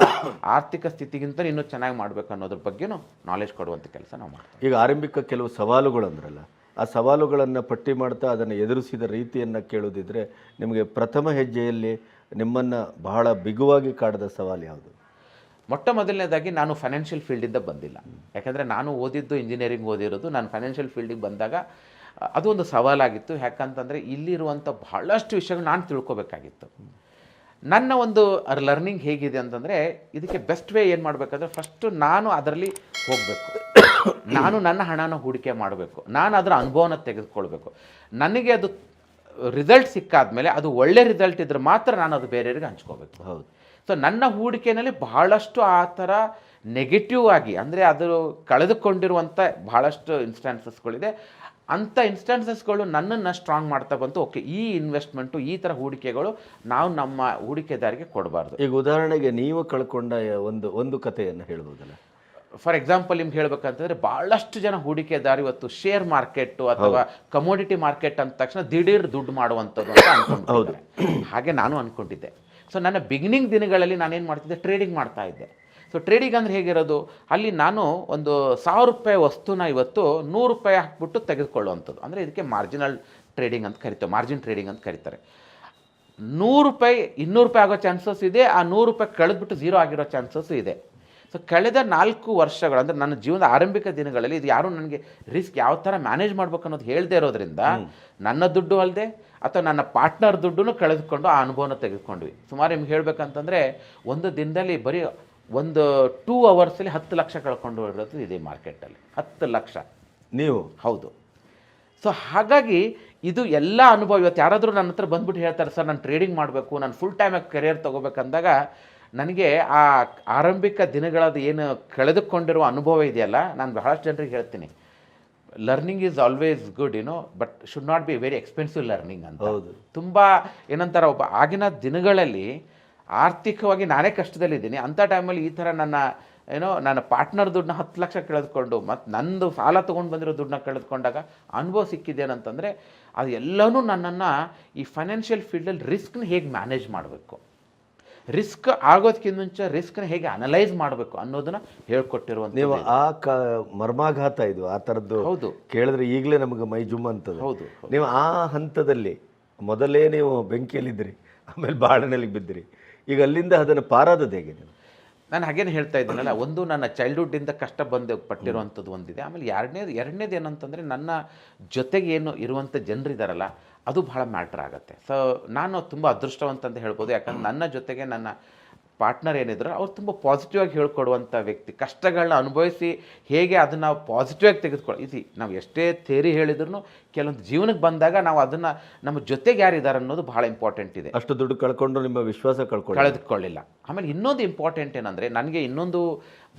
S1: ಆರ್ಥಿಕ ಸ್ಥಿತಿಗಿಂತ ಇನ್ನೂ ಚೆನ್ನಾಗಿ ಮಾಡಬೇಕು ಅನ್ನೋದ್ರ ಬಗ್ಗೆನೂ ನಾಲೆಜ್ ಕೊಡುವಂಥ ಕೆಲಸ ನಾವು ಮಾಡ್ತೀವಿ.
S2: ಈಗ ಆರಂಭಿಕ ಕೆಲವು ಸವಾಲುಗಳು ಅಂದ್ರಲ್ಲ, ಆ ಸವಾಲುಗಳನ್ನು ಪಟ್ಟಿ ಮಾಡ್ತಾ ಅದನ್ನು ಎದುರಿಸಿದ ರೀತಿಯನ್ನು ಕೇಳೋದಿದ್ರೆ ನಿಮಗೆ ಪ್ರಥಮ ಹೆಜ್ಜೆಯಲ್ಲಿ ನಿಮ್ಮನ್ನು ಬಹಳ ಬಿಗುವಾಗಿ ಕಾಡದ ಸವಾಲು ಯಾವುದು?
S1: ಮೊಟ್ಟ ಮೊದಲನೇದಾಗಿ ನಾನು ಫೈನಾನ್ಷಿಯಲ್ ಫೀಲ್ಡಿಂದ ಬಂದಿಲ್ಲ. ಯಾಕಂದರೆ ನಾನು ಓದಿದ್ದು ಇಂಜಿನಿಯರಿಂಗ್ ಓದಿರೋದು, ನಾನು ಫೈನಾನ್ಷಿಯಲ್ ಫೀಲ್ಡಿಗೆ ಬಂದಾಗ, ಅದು ಒಂದು ಸವಾಲಾಗಿತ್ತು. ಯಾಕಂತಂದರೆ ಇಲ್ಲಿರುವಂಥ ಬಹಳಷ್ಟು ವಿಷಯಗಳು ನಾನು ತಿಳ್ಕೊಬೇಕಾಗಿತ್ತು. ನನ್ನ ಒಂದು ಲರ್ನಿಂಗ್ ಹೇಗಿದೆ ಅಂತಂದರೆ, ಇದಕ್ಕೆ ಬೆಸ್ಟ್ ವೇ ಏನು ಮಾಡಬೇಕಂದ್ರೆ ಫಸ್ಟು ನಾನು ಅದರಲ್ಲಿ ಹೋಗಬೇಕು. ನಾನು ನನ್ನ ಹಣನ ಹೂಡಿಕೆ ಮಾಡಬೇಕು. ನಾನು ಅದರ ಅನುಭವನ ತೆಗೆದುಕೊಳ್ಬೇಕು. ನನಗೆ ಅದು ರಿಸಲ್ಟ್ ಸಿಕ್ಕಾದ ಮೇಲೆ ಅದು ಒಳ್ಳೆ ರಿಸಲ್ಟ್ ಇದ್ರೆ ಮಾತ್ರ ನಾನು ಅದು ಬೇರೆಯವ್ರಿಗೆ ಹಂಚ್ಕೋಬೇಕು.
S2: ಹೌದು.
S1: ಸೊ ನನ್ನ ಹೂಡಿಕೆಯಲ್ಲಿ ಬಹಳಷ್ಟು ಆ ಥರ ನೆಗೆಟಿವ್ ಆಗಿ ಅಂದರೆ ಅದು ಕಳೆದುಕೊಂಡಿರುವಂಥ ಬಹಳಷ್ಟು ಇನ್ಸ್ಟಾನ್ಸಸ್ಗಳಿದೆ ಅಂಥ ಇನ್ಸ್ಟಾನ್ಸಸ್ಗಳು ನನ್ನನ್ನು ಸ್ಟ್ರಾಂಗ್ ಮಾಡ್ತಾ ಬಂತು. ಓಕೆ ಈ ಇನ್ವೆಸ್ಟ್ಮೆಂಟು ಈ ಥರ ಹೂಡಿಕೆಗಳು ನಾವು ನಮ್ಮ ಹೂಡಿಕೆದಾರಿಗೆ ಕೊಡಬಾರ್ದು.
S2: ಈಗ ಉದಾಹರಣೆಗೆ ನೀವು ಕಳ್ಕೊಂಡ ಒಂದು ಒಂದು ಕಥೆಯನ್ನು ಹೇಳ್ಬೋದಲ್ಲ?
S1: ಫಾರ್ ಎಕ್ಸಾಂಪಲ್ ನಿಮ್ಗೆ ಹೇಳ್ಬೇಕಂತಂದ್ರೆ ಭಾಳಷ್ಟು ಜನ ಹೂಡಿಕೆದಾರ ಇವತ್ತು ಶೇರ್ ಮಾರ್ಕೆಟ್ಟು ಅಥವಾ ಕಮೋಡಿಟಿ ಮಾರ್ಕೆಟ್ ಅಂದ ತಕ್ಷಣ ದಿಢೀರ್ ದುಡ್ಡು ಮಾಡುವಂಥದ್ದು ಅಂತ ಅನ್ಕೊಂಡಿದ್ದಾರೆ. ಹಾಗೆ ನಾನು ಅನ್ಕೊಂಡಿದ್ದೆ. ಸೊ ನನ್ನ ಬಿಗಿನಿಂಗ್ ದಿನಗಳಲ್ಲಿ ನಾನೇನು ಮಾಡ್ತಿದ್ದೆ? ಟ್ರೇಡಿಂಗ್ ಮಾಡ್ತಾ ಇದ್ದೆ. ಸೊ ಟ್ರೇಡಿಂಗ್ ಅಂದರೆ ಹೇಗಿರೋದು? ಅಲ್ಲಿ ನಾನು ಒಂದು ಸಾವಿರ ರೂಪಾಯಿ ವಸ್ತುನ ಇವತ್ತು ನೂರು ರೂಪಾಯಿ ಹಾಕ್ಬಿಟ್ಟು ತೆಗೆದುಕೊಳ್ಳುವಂಥದ್ದು. ಅಂದರೆ ಇದಕ್ಕೆ ಮಾರ್ಜಿನಲ್ ಟ್ರೇಡಿಂಗ್ ಅಂತ ಕರಿತೇವೆ. ಮಾರ್ಜಿನ್ ಟ್ರೇಡಿಂಗ್ ಅಂತ ಕರೀತಾರೆ. ನೂರು ರೂಪಾಯಿ ಇನ್ನೂರು ರೂಪಾಯಿ ಆಗೋ ಚಾನ್ಸಸ್ ಇದೆ. ಆ ನೂರು ರೂಪಾಯಿ ಕಳೆದ್ಬಿಟ್ಟು ಝೀರೋ ಆಗಿರೋ ಚಾನ್ಸಸ್ ಇದೆ. ಸೊ ಕಳೆದ ನಾಲ್ಕು ವರ್ಷಗಳು ಅಂದರೆ ನನ್ನ ಜೀವನದ ಆರಂಭಿಕ ದಿನಗಳಲ್ಲಿ ಇದು ಯಾರು ನನಗೆ ರಿಸ್ಕ್ ಯಾವ ಥರ ಮ್ಯಾನೇಜ್ ಮಾಡ್ಬೇಕು ಅನ್ನೋದು ಹೇಳದೇ ಇರೋದ್ರಿಂದ ನನ್ನ ದುಡ್ಡು ಅಲ್ಲದೆ ಅಥವಾ ನನ್ನ ಪಾರ್ಟ್ನರ್ ದುಡ್ಡನ್ನು ಕಳೆದುಕೊಂಡು ಆ ಅನುಭವನ ತೆಗೆದುಕೊಂಡ್ವಿ. ಸುಮಾರು ನಿಮ್ಗೆ ಹೇಳಬೇಕಂತಂದರೆ ಒಂದು ದಿನದಲ್ಲಿ ಬರೀ ಒಂದು ಟೂ ಅವರ್ಸಲ್ಲಿ ಹತ್ತು ಲಕ್ಷ ಕಳ್ಕೊಂಡು ಇರೋದು ಇದೆ ಮಾರ್ಕೆಟಲ್ಲಿ ಹತ್ತು ಲಕ್ಷ.
S2: ನೀವು?
S1: ಹೌದು. ಸೊ ಹಾಗಾಗಿ ಇದು ಎಲ್ಲ ಅನುಭವ ಇವತ್ತು ಯಾರಾದರೂ ನನ್ನ ಹತ್ರ ಬಂದ್ಬಿಟ್ಟು ಹೇಳ್ತಾರೆ ಸರ್ ನಾನು ಟ್ರೇಡಿಂಗ್ ಮಾಡಬೇಕು ನಾನು ಫುಲ್ ಟೈಮ್ ಕೆರಿಯರ್ ತೊಗೋಬೇಕಂದಾಗ ನನಗೆ ಆ ಆರಂಭಿಕ ದಿನಗಳದ್ದು ಏನು ಕಳೆದುಕೊಂಡಿರುವ ಅನುಭವ ಇದೆಯಲ್ಲ ನಾನು ಬಹಳಷ್ಟು ಜನರಿಗೆ ಹೇಳ್ತೀನಿ. Learning is always good you know but should not be very expensive learning ಅಂತ.
S2: ಹೌದು.
S1: ತುಂಬ ಏನಂತಾರೆ ಒಬ್ಬ ಆಗಿನ ದಿನಗಳಲ್ಲಿ ಆರ್ಥಿಕವಾಗಿ ನಾನೇ ಕಷ್ಟದಲ್ಲಿದ್ದೀನಿ. ಅಂಥ ಟೈಮಲ್ಲಿ ಈ ಥರ ನನ್ನ ಏನೋ ನನ್ನ ಪಾರ್ಟ್ನರ್ ದುಡ್ಡನ್ನ ಹತ್ತು ಲಕ್ಷ ಕಳೆದುಕೊಂಡು ಮತ್ತು ನಂದು ಸಾಲ ತೊಗೊಂಡು ಬಂದಿರೋ ದುಡ್ಡನ್ನ ಕಳೆದುಕೊಂಡಾಗ ಅನುಭವ ಸಿಕ್ಕಿದ್ದೇನಂತಂದರೆ ಅದು ಎಲ್ಲನೂ ನನ್ನನ್ನು ಈ ಫೈನಾನ್ಷಿಯಲ್ ಫೀಲ್ಡಲ್ಲಿ ರಿಸ್ಕ್ನ ಹೇಗೆ ಮ್ಯಾನೇಜ್ ಮಾಡಬೇಕು. ರಿಸ್ಕ್ ಆಗೋದಕ್ಕಿಂತ ಮುಂಚೆ ರಿಸ್ಕ್ನ ಹೇಗೆ ಅನಲೈಸ್ ಮಾಡಬೇಕು ಅನ್ನೋದನ್ನ ಹೇಳ್ಕೊಟ್ಟಿರುವಂತ
S2: ನೀವು ಆ ಕ ಮರ್ಮಾಘಾತ ಇದು ಆ ಥರದ್ದು
S1: ಹೌದು.
S2: ಕೇಳಿದ್ರೆ ಈಗಲೇ ನಮಗೆ ಮೈ ಜುಮ್ ಅಂತದ್ದು
S1: ಹೌದು
S2: ನೀವು ಆ ಹಂತದಲ್ಲಿ ಮೊದಲೇ ನೀವು ಬೆಂಕಿಯಲ್ಲಿದ್ದಿರಿ ಆಮೇಲೆ ಬಾಳನಲ್ಲಿ ಬಿದ್ದಿರಿ ಈಗ ಅಲ್ಲಿಂದ ಅದನ್ನು ಪಾರಾದದ್ದು ಹೇಗೆ ನೀವು?
S1: ನಾನು ಹಾಗೇನು ಹೇಳ್ತಾ ಇದ್ದೀನಲ್ಲ ಒಂದು ನನ್ನ ಚೈಲ್ಡ್ಹುಡ್ಡಿಂದ ಕಷ್ಟ ಬಂದು ಪಟ್ಟಿರುವಂಥದ್ದು ಒಂದಿದೆ. ಆಮೇಲೆ ಎರಡನೇದು ಎರಡನೇದು ಏನಂತಂದರೆ ನನ್ನ ಜೊತೆಗೆ ಏನು ಇರುವಂಥ ಜನರಿದಾರಲ್ಲ ಅದು ಬಹಳ ಮ್ಯಾಟ್ರ್ ಆಗುತ್ತೆ. ಸೊ ನಾನು ತುಂಬ ಅದೃಷ್ಟವಂತ ಅಂತ ಹೇಳ್ಬೋದು. ಯಾಕಂದ್ರೆ ನನ್ನ ಜೊತೆಗೆ ನನ್ನ ಪಾರ್ಟ್ನರ್ ಏನಿದ್ರು ಅವ್ರು ತುಂಬ ಪಾಸಿಟಿವ್ ಆಗಿ ಹೇಳ್ಕೊಡುವಂಥ ವ್ಯಕ್ತಿ ಕಷ್ಟಗಳನ್ನ ಅನುಭವಿಸಿ ಹೇಗೆ ಅದನ್ನು ಪಾಸಿಟಿವ್ ಆಗಿ ತೆಗೆದುಕೊಳ್ಳಿ ಇದು ನಾವು ಎಷ್ಟೇ ಥೇರಿ ಹೇಳಿದ್ರು ಕೆಲವೊಂದು ಜೀವನಕ್ಕೆ ಬಂದಾಗ ನಾವು ಅದನ್ನು ನಮ್ಮ ಜೊತೆಗೆ ಯಾರಿದ್ದಾರೆ ಅನ್ನೋದು ಬಹಳ ಇಂಪಾರ್ಟೆಂಟ್ ಇದೆ.
S2: ಅಷ್ಟು ದುಡ್ಡು ಕಳ್ಕೊಂಡು ನಿಮ್ಮ ವಿಶ್ವಾಸ ಕಳ್ಕೊಂಡು
S1: ಕಳೆದುಕೊಳ್ಳಿಲ್ಲ. ಆಮೇಲೆ ಇನ್ನೊಂದು ಇಂಪಾರ್ಟೆಂಟ್ ಏನಂದರೆ ನನಗೆ ಇನ್ನೊಂದು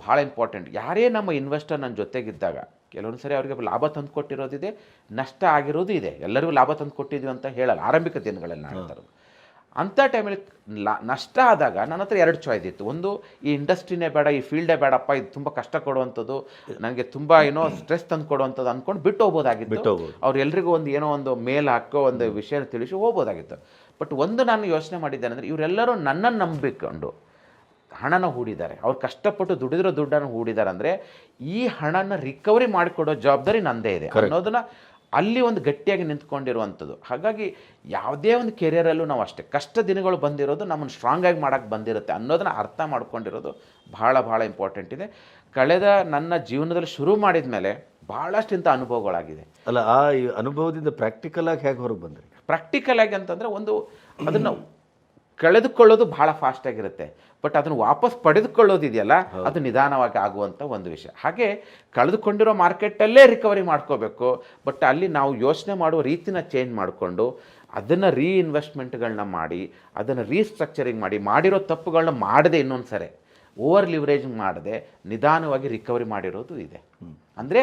S1: ಭಾಳ ಇಂಪಾರ್ಟೆಂಟ್ ಯಾರೇ ನಮ್ಮ ಇನ್ವೆಸ್ಟರ್ ನನ್ನ ಜೊತೆಗಿದ್ದಾಗ ಕೆಲವೊಂದು ಸರಿ ಅವರಿಗೆ ಲಾಭ ತಂದು ಕೊಟ್ಟಿರೋದಿದೆ ನಷ್ಟ ಆಗಿರೋದು ಇದೆ. ಎಲ್ಲರಿಗೂ ಲಾಭ ತಂದು ಕೊಟ್ಟಿದ್ವಿ ಅಂತ ಹೇಳಲ್ಲ. ಆರಂಭಿಕ ದಿನಗಳಲ್ಲಿ ನಾನು ಹೇಳ್ತಾರೆ ಅಂಥ ಟೈಮಲ್ಲಿ ಲಾ ನಷ್ಟ ಆದಾಗ ನನ್ನ ಹತ್ರ ಎರಡು ಚಾಯ್ಸ್ ಇತ್ತು. ಒಂದು ಈ ಇಂಡಸ್ಟ್ರಿನೇ ಬೇಡ ಈ ಫೀಲ್ಡೇ ಬೇಡಪ್ಪ ಇದು ತುಂಬ ಕಷ್ಟ ಕೊಡುವಂಥದ್ದು ನನಗೆ ತುಂಬ ಏನೋ ಸ್ಟ್ರೆಸ್ ತಂದು ಕೊಡುವಂಥದ್ದು ಅಂದ್ಕೊಂಡು ಬಿಟ್ಟು ಹೋಗ್ಬೋದಾಗಿತ್ತು.
S2: ಬಿಟ್ಟು
S1: ಅವ್ರು ಎಲ್ರಿಗೂ ಒಂದು ಏನೋ ಒಂದು ಮೇಲ್ ಹಾಕೋ ಒಂದು ವಿಷಯ ತಿಳಿಸಿ ಹೋಗ್ಬೋದಾಗಿತ್ತು. ಬಟ್ ಒಂದು ನಾನು ಯೋಚನೆ ಮಾಡಿದ್ದೇನೆ ಅಂದರೆ ಇವರೆಲ್ಲರೂ ನನ್ನನ್ನು ನಂಬಿಕೊಂಡು ಹಣನ ಹೂಡಿದ್ದಾರೆ. ಅವ್ರು ಕಷ್ಟಪಟ್ಟು ದುಡಿದಿರೋ ದುಡ್ಡನ್ನು ಹೂಡಿದ್ದಾರೆ ಅಂದರೆ ಈ ಹಣನ ರಿಕವರಿ ಮಾಡಿಕೊಡೋ ಜವಾಬ್ದಾರಿ ನಂದೇ ಇದೆ ಅನ್ನೋದನ್ನ ಅಲ್ಲಿ ಒಂದು ಗಟ್ಟಿಯಾಗಿ ನಿಂತ್ಕೊಂಡಿರುವಂಥದ್ದು ಹಾಗಾಗಿ ಯಾವುದೇ ಒಂದು ಕೆರಿಯರಲ್ಲೂ ನಾವು ಅಷ್ಟೇ ಕಷ್ಟ ದಿನಗಳು ಬಂದಿರೋದು ನಮ್ಮನ್ನು ಸ್ಟ್ರಾಂಗ್ ಆಗಿ ಮಾಡೋಕ್ಕೆ ಬಂದಿರುತ್ತೆ ಅನ್ನೋದನ್ನ ಅರ್ಥ ಮಾಡ್ಕೊಂಡಿರೋದು ಭಾಳ ಭಾಳ ಇಂಪಾರ್ಟೆಂಟ್ ಇದೆ. ಕಳೆದ ನನ್ನ ಜೀವನದಲ್ಲಿ ಶುರು ಮಾಡಿದ ಮೇಲೆ ಭಾಳಷ್ಟು ಇಂಥ ಅನುಭವಗಳಾಗಿದೆ.
S2: ಅಲ್ಲ ಆ ಈ ಅನುಭವದಿಂದ ಪ್ರಾಕ್ಟಿಕಲ್ ಆಗಿ ಹೇಗೆ ಹೊರಗೆ ಬಂದ್ರಿ?
S1: ಪ್ರಾಕ್ಟಿಕಲ್ ಆಗಿ ಅಂತಂದರೆ ಒಂದು ಅದನ್ನು ಕಳೆದುಕೊಳ್ಳೋದು ಭಾಳ ಫಾಸ್ಟ್ ಆಗಿರುತ್ತೆ. ಬಟ್ ಅದನ್ನು ವಾಪಸ್ ಪಡೆದುಕೊಳ್ಳೋದಿದೆಯಲ್ಲ ಅದು ನಿಧಾನವಾಗಿ ಆಗುವಂಥ ಒಂದು ವಿಷಯ. ಹಾಗೆ ಕಳೆದುಕೊಂಡಿರೋ ಮಾರ್ಕೆಟಲ್ಲೇ ರಿಕವರಿ ಮಾಡ್ಕೋಬೇಕು ಬಟ್ ಅಲ್ಲಿ ನಾವು ಯೋಚನೆ ಮಾಡುವ ರೀತಿನ ಚೇಂಜ್ ಮಾಡಿಕೊಂಡು ಅದನ್ನು ರೀಇನ್ವೆಸ್ಟ್ಮೆಂಟ್ಗಳನ್ನ ಮಾಡಿ ಅದನ್ನು ರೀಸ್ಟ್ರಕ್ಚರಿಂಗ್ ಮಾಡಿ ಮಾಡಿರೋ ತಪ್ಪುಗಳನ್ನ ಮಾಡದೆ ಇನ್ನೊಂದು ಸರಿ ಓವರ್ ಲಿವರೇಜಿಂಗ್ ಮಾಡದೆ ನಿಧಾನವಾಗಿ ರಿಕವರಿ ಮಾಡಿರೋದು ಇದೆ. ಅಂದರೆ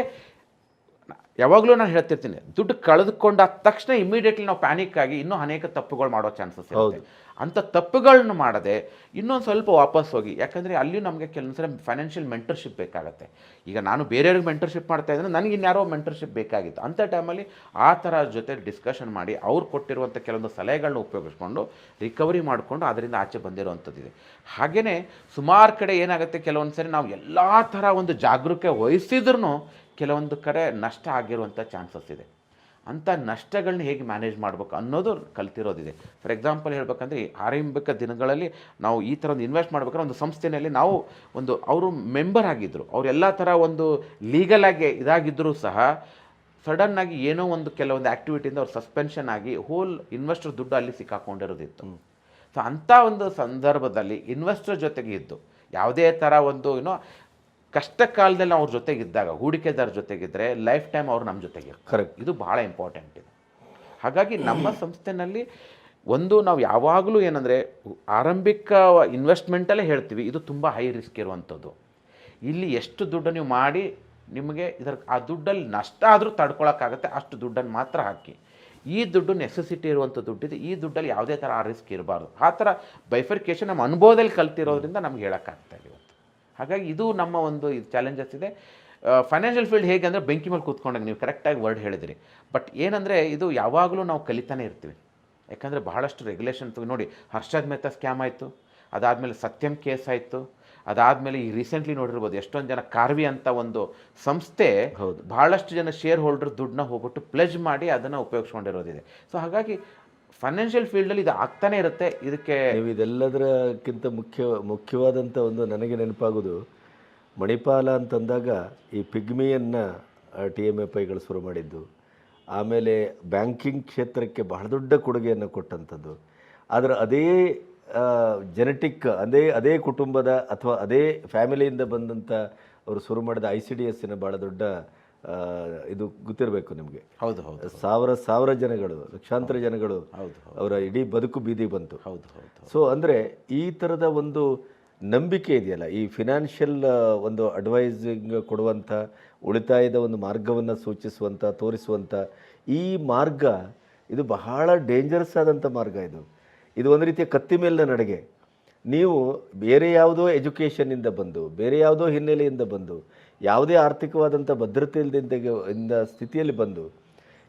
S1: ಯಾವಾಗಲೂ ನಾನು ಹೇಳ್ತಿರ್ತೀನಿ ದುಡ್ಡು ಕಳೆದುಕೊಂಡಾದ ತಕ್ಷಣ ಇಮಿಡಿಯೇಟ್ಲಿ ನಾವು ಪ್ಯಾನಿಕ್ ಆಗಿ ಇನ್ನೂ ಅನೇಕ ತಪ್ಪುಗಳು ಮಾಡೋ ಚಾನ್ಸಸ್ ಇರುತ್ತೆ. ಅಂಥ ತಪ್ಪುಗಳನ್ನ ಮಾಡದೆ ಇನ್ನೊಂದು ಸ್ವಲ್ಪ ವಾಪಸ್ ಹೋಗಿ. ಯಾಕಂದರೆ ಅಲ್ಲಿ ನಮಗೆ ಕೆಲವೊಂದು ಸಲ ಫೈನಾನ್ಷಿಯಲ್ ಮೆಂಟರ್ಶಿಪ್ ಬೇಕಾಗುತ್ತೆ. ಈಗ ನಾನು ಬೇರೆಯವ್ರಿಗೆ ಮೆಂಟರ್ಶಿಪ್ ಮಾಡ್ತಾ ಇದ್ದರೆ ನನಗೆ ಇನ್ಯಾರೋ ಮೆಂಟರ್ಶಿಪ್ ಬೇಕಾಗಿತ್ತು. ಅಂಥ ಟೈಮಲ್ಲಿ ಆ ಥರ ಜೊತೆ ಡಿಸ್ಕಷನ್ ಮಾಡಿ ಅವ್ರು ಕೊಟ್ಟಿರುವಂಥ ಕೆಲವೊಂದು ಸಲಹೆಗಳನ್ನ ಉಪಯೋಗಿಸ್ಕೊಂಡು ರಿಕವರಿ ಮಾಡಿಕೊಂಡು ಅದರಿಂದ ಆಚೆ ಬಂದಿರುವಂಥದ್ದಿದೆ. ಹಾಗೆಯೇ ಸುಮಾರು ಕಡೆ ಏನಾಗುತ್ತೆ ಕೆಲವೊಂದು ಸರಿ ನಾವು ಎಲ್ಲ ಥರ ಒಂದು ಜಾಗರೂಕತೆ ವಹಿಸಿದ್ರೂ ಕೆಲವೊಂದು ಕಡೆ ನಷ್ಟ ಆಗಿರುವಂಥ ಚಾನ್ಸಸ್ ಇದೆ. ಅಂಥ ನಷ್ಟಗಳನ್ನ ಹೇಗೆ ಮ್ಯಾನೇಜ್ ಮಾಡಬೇಕು ಅನ್ನೋದು ಕಲ್ತಿರೋದಿದೆ. ಫಾರ್ ಎಕ್ಸಾಂಪಲ್ ಹೇಳಬೇಕಂದ್ರೆ ಈ ಆರಂಭಿಕ ದಿನಗಳಲ್ಲಿ ನಾವು ಈ ಥರ ಒಂದು ಇನ್ವೆಸ್ಟ್ ಮಾಡ್ಬೇಕಾದ್ರೆ ಒಂದು ಸಂಸ್ಥೆಯಲ್ಲಿ ನಾವು ಒಂದು ಅವರು ಮೆಂಬರ್ ಆಗಿದ್ದರು ಅವರೆಲ್ಲ ಥರ ಒಂದು ಲೀಗಲಾಗಿ ಆಗಿ ಇದಾಗಿದ್ದರೂ ಸಹ ಸಡನ್ನಾಗಿ ಏನೋ ಒಂದು ಕೆಲವೊಂದು ಆ್ಯಕ್ಟಿವಿಟಿಯಿಂದ ಅವ್ರು ಸಸ್ಪೆನ್ಷನ್ ಆಗಿ ಹೋಲ್ ಇನ್ವೆಸ್ಟರ್ ದುಡ್ಡು ಅಲ್ಲಿ ಸಿಕ್ಕಾಕೊಂಡಿರೋದಿತ್ತು. ಸೊ ಅಂಥ ಒಂದು ಸಂದರ್ಭದಲ್ಲಿ ಇನ್ವೆಸ್ಟರ್ ಜೊತೆಗೆ ಇದ್ದು ಯಾವುದೇ ಥರ ಒಂದು ಏನೋ ಕಷ್ಟ ಕಾಲದಲ್ಲಿ ಅವ್ರ ಜೊತೆಗಿದ್ದಾಗ ಹೂಡಿಕೆದಾರ ಜೊತೆಗಿದ್ದರೆ ಲೈಫ್ ಟೈಮ್ ಅವ್ರು ನಮ್ಮ ಜೊತೆಗೆ.
S2: ಕರೆಕ್ಟ್
S1: ಇದು ಭಾಳ ಇಂಪಾರ್ಟೆಂಟ್ ಇದೆ. ಹಾಗಾಗಿ ನಮ್ಮ ಸಂಸ್ಥೆನಲ್ಲಿ ಒಂದು ನಾವು ಯಾವಾಗಲೂ ಏನಂದರೆ ಆರಂಭಿಕ ಇನ್ವೆಸ್ಟ್ಮೆಂಟಲ್ಲೇ ಹೇಳ್ತೀವಿ ಇದು ತುಂಬ ಹೈ ರಿಸ್ಕ್ ಇರುವಂಥದ್ದು. ಇಲ್ಲಿ ಎಷ್ಟು ದುಡ್ಡು ನೀವು ಮಾಡಿ ನಿಮಗೆ ಇದರ ಆ ದುಡ್ಡಲ್ಲಿ ನಷ್ಟ ಆದರೂ ತಡ್ಕೊಳಕ್ಕಾಗತ್ತೆ ಅಷ್ಟು ದುಡ್ಡನ್ನು ಮಾತ್ರ ಹಾಕಿ. ಈ ದುಡ್ಡು ನೆಸೆಸಿಟಿ ಇರುವಂಥ ದುಡ್ಡಿದೆ ಈ ದುಡ್ಡಲ್ಲಿ ಯಾವುದೇ ಥರ ಆ ರಿಸ್ಕ್ ಇರಬಾರ್ದು. ಆ ಥರ ಬೈಫರ್ಕೇಶನ್ ನಮ್ಮ ಅನುಭವದಲ್ಲಿ ಕಲ್ತಿರೋದ್ರಿಂದ ನಮ್ಗೆ ಹೇಳೋಕ್ಕಾಗ್ತಾ ಇದೆ ಹಾಗಾಗಿ ಇದು ನಮ್ಮ ಒಂದು ಇದು ಚಾಲೆಂಜಸ್ ಇದೆ. ಫೈನಾನ್ಷಿಯಲ್ ಫೀಲ್ಡ್ ಹೇಗೆ ಅಂದರೆ ಬೆಂಕಿ ಮೇಲೆ ಕೂತ್ಕೊಂಡಾಗ ನೀವು ಕರೆಕ್ಟಾಗಿ ವರ್ಡ್ ಹೇಳಿದಿರಿ. ಬಟ್ ಏನಂದರೆ ಇದು ಯಾವಾಗಲೂ ನಾವು ಕಲಿತಾನೆ ಇರ್ತೀವಿ. ಯಾಕಂದರೆ ಬಹಳಷ್ಟು ರೆಗ್ಯುಲೇಷನ್ ನೋಡಿ ಹರ್ಷದ್ ಮೆಹ್ತಾ ಸ್ಕ್ಯಾಮ್ ಆಯಿತು ಅದಾದಮೇಲೆ ಸತ್ಯಂ ಕೇಸ್ ಆಯಿತು ಅದಾದಮೇಲೆ ಈ ರೀಸೆಂಟ್ಲಿ ನೋಡಿರ್ಬೋದು ಎಷ್ಟೊಂದು ಜನ ಕಾರ್ವಿ ಅಂತ ಒಂದು ಸಂಸ್ಥೆ
S2: ಹೌದು.
S1: ಬಹಳಷ್ಟು ಜನ ಶೇರ್ ಹೋಲ್ಡರ್ ದುಡ್ಡನ್ನ ಹೋಗ್ಬಿಟ್ಟು ಪ್ಲೆಜ್ ಮಾಡಿ ಅದನ್ನು ಉಪಯೋಗಿಸ್ಕೊಂಡಿರೋದಿದೆ. ಸೊ ಹಾಗಾಗಿ ಫೈನಾನ್ಷಿಯಲ್ ಫೀಲ್ಡಲ್ಲಿ ಇದು ಆಗ್ತಾನೆ ಇರುತ್ತೆ. ಇದಕ್ಕೆ
S2: ಇದೆಲ್ಲದರಕ್ಕಿಂತ ಮುಖ್ಯ, ಮುಖ್ಯವಾದಂಥ ಒಂದು ನನಗೆ ನೆನಪಾಗೋದು, ಮಣಿಪಾಲ ಅಂತಂದಾಗ ಈ ಪಿಗ್ಮಿಯನ್ನು ಟಿ ಎಂ ಎಫ್ ಐಗಳು ಶುರು ಮಾಡಿದ್ದು. ಆಮೇಲೆ ಬ್ಯಾಂಕಿಂಗ್ ಕ್ಷೇತ್ರಕ್ಕೆ ಬಹಳ ದೊಡ್ಡ ಕೊಡುಗೆಯನ್ನು ಕೊಟ್ಟಂಥದ್ದು. ಆದರೆ ಅದೇ ಜೆನೆಟಿಕ್ ಅದೇ ಅದೇ ಕುಟುಂಬದ ಅಥವಾ ಅದೇ ಫ್ಯಾಮಿಲಿಯಿಂದ ಬಂದಂಥ, ಅವರು ಶುರು ಮಾಡಿದ ಐ ಸಿ ಡಿ ಎಸ್ಸಿನ ಭಾಳ ದೊಡ್ಡ ಇದು ಗೊತ್ತಿರಬೇಕು ನಿಮಗೆ.
S1: ಹೌದು ಹೌದು
S2: ಸಾವಿರ ಸಾವಿರ ಜನಗಳು ಲಕ್ಷಾಂತರ ಜನಗಳು
S1: ಹೌದು
S2: ಅವರ ಇಡೀ ಬದುಕು ಬೀದಿ ಬಂತು.
S1: ಹೌದು ಹೌದು
S2: ಸೊ ಅಂದರೆ ಈ ಥರದ ಒಂದು ನಂಬಿಕೆ ಇದೆಯಲ್ಲ ಈ ಫಿನಾನ್ಷಿಯಲ್ ಒಂದು ಅಡ್ವೈಸಿಂಗ್ ಕೊಡುವಂಥ ಉಳಿತಾಯದ ಒಂದು ಮಾರ್ಗವನ್ನು ಸೂಚಿಸುವಂಥ ತೋರಿಸುವಂಥ ಈ ಮಾರ್ಗ ಇದು ಬಹಳ ಡೇಂಜರಸ್ ಆದಂಥ ಮಾರ್ಗ ಇದು. ಇದು ಒಂದು ರೀತಿಯ ಕತ್ತಿ ಮೇಲಿನ ನಡಿಗೆ. ನೀವು ಬೇರೆ ಯಾವುದೋ ಎಜುಕೇಷನ್ನಿಂದ ಬಂದು ಬೇರೆ ಯಾವುದೋ ಹಿನ್ನೆಲೆಯಿಂದ ಬಂದು ಯಾವುದೇ ಆರ್ಥಿಕವಾದಂಥ ಭದ್ರತೆ ಇಲ್ಲದಿಂದ ಇಂದ ಸ್ಥಿತಿಯಲ್ಲಿ ಬಂದು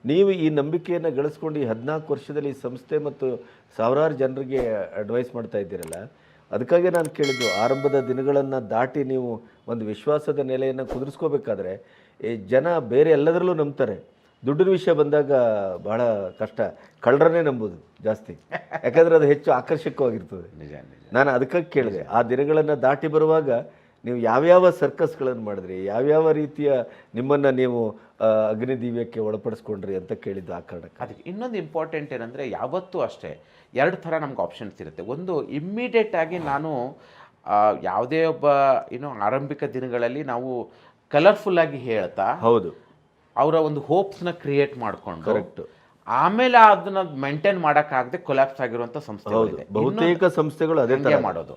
S2: ನೀವು ಈ ನಂಬಿಕೆಯನ್ನು ಗಳಿಸ್ಕೊಂಡು ಈ ಹದಿನಾಲ್ಕು ವರ್ಷದಲ್ಲಿ ಈ ಸಂಸ್ಥೆ ಮತ್ತು ಸಾವಿರಾರು ಜನರಿಗೆ ಅಡ್ವೈಸ್ ಮಾಡ್ತಾ ಇದ್ದೀರಲ್ಲ ಅದಕ್ಕಾಗಿ ನಾನು ಕೇಳಿದ್ದು ಆರಂಭದ ದಿನಗಳನ್ನು ದಾಟಿ ನೀವು ಒಂದು ವಿಶ್ವಾಸದ ನೆಲೆಯನ್ನು ಕುದುರಿಸ್ಕೋಬೇಕಾದ್ರೆ ಈ ಜನ ಬೇರೆ ಎಲ್ಲದರಲ್ಲೂ ನಂಬ್ತಾರೆ. ದುಡ್ಡಿನ ವಿಷಯ ಬಂದಾಗ ಬಹಳ ಕಷ್ಟ. ಕಳ್ಳರನ್ನೇ ನಂಬೋದು ಜಾಸ್ತಿ. ಯಾಕಂದರೆ ಅದು ಹೆಚ್ಚು ಆಕರ್ಷಕವಾಗಿರ್ತದೆ. ನಾನು ಅದಕ್ಕಾಗಿ ಕೇಳಿದೆ. ಆ ದಿನಗಳನ್ನು ದಾಟಿ ಬರುವಾಗ ನೀವು ಯಾವ್ಯಾವ ಸರ್ಕಸ್ಗಳನ್ನು ಮಾಡಿದ್ರಿ ಯಾವ್ಯಾವ ರೀತಿಯ ನಿಮ್ಮನ್ನು ನೀವು ಅಗ್ನಿದಿವ್ಯಕ್ಕೆ ಒಳಪಡಿಸ್ಕೊಂಡ್ರಿ ಅಂತ ಕೇಳಿದ್ದು ಆ ಕಾರಣಕ್ಕೆ?
S1: ಅದಕ್ಕೆ ಇನ್ನೊಂದು ಇಂಪಾರ್ಟೆಂಟ್ ಏನಂದರೆ ಯಾವತ್ತೂ ಅಷ್ಟೇ ಎರಡು ಥರ ನಮ್ಗೆ ಆಪ್ಷನ್ಸ್ ಇರುತ್ತೆ. ಒಂದು ಇಮ್ಮಿಡಿಯೇಟಾಗಿ ನಾನು ಯಾವುದೇ ಒಬ್ಬ ಏನು ಆರಂಭಿಕ ದಿನಗಳಲ್ಲಿ ನಾವು ಕಲರ್ಫುಲ್ಲಾಗಿ ಹೇಳ್ತಾ
S2: ಹೌದು.
S1: ಅವರ ಒಂದು ಹೋಪ್ಸ್ನ ಕ್ರಿಯೇಟ್ ಮಾಡಿಕೊಂಡು
S2: ಕರೆಕ್ಟ್
S1: ಆಮೇಲೆ ಅದನ್ನ ಮೇಂಟೈನ್ ಮಾಡೋಕ್ಕಾಗದೆ ಕೊಲ್ಯಾಪ್ಸ್ ಆಗಿರುವಂಥ
S2: ಸಂಸ್ಥೆಗಳು
S1: ಸಂಸ್ಥೆಗಳಿದೆ
S2: ಬಹುತೇಕ ಸಂಸ್ಥೆಗಳು ಅದೇ
S1: ಮಾಡೋದು.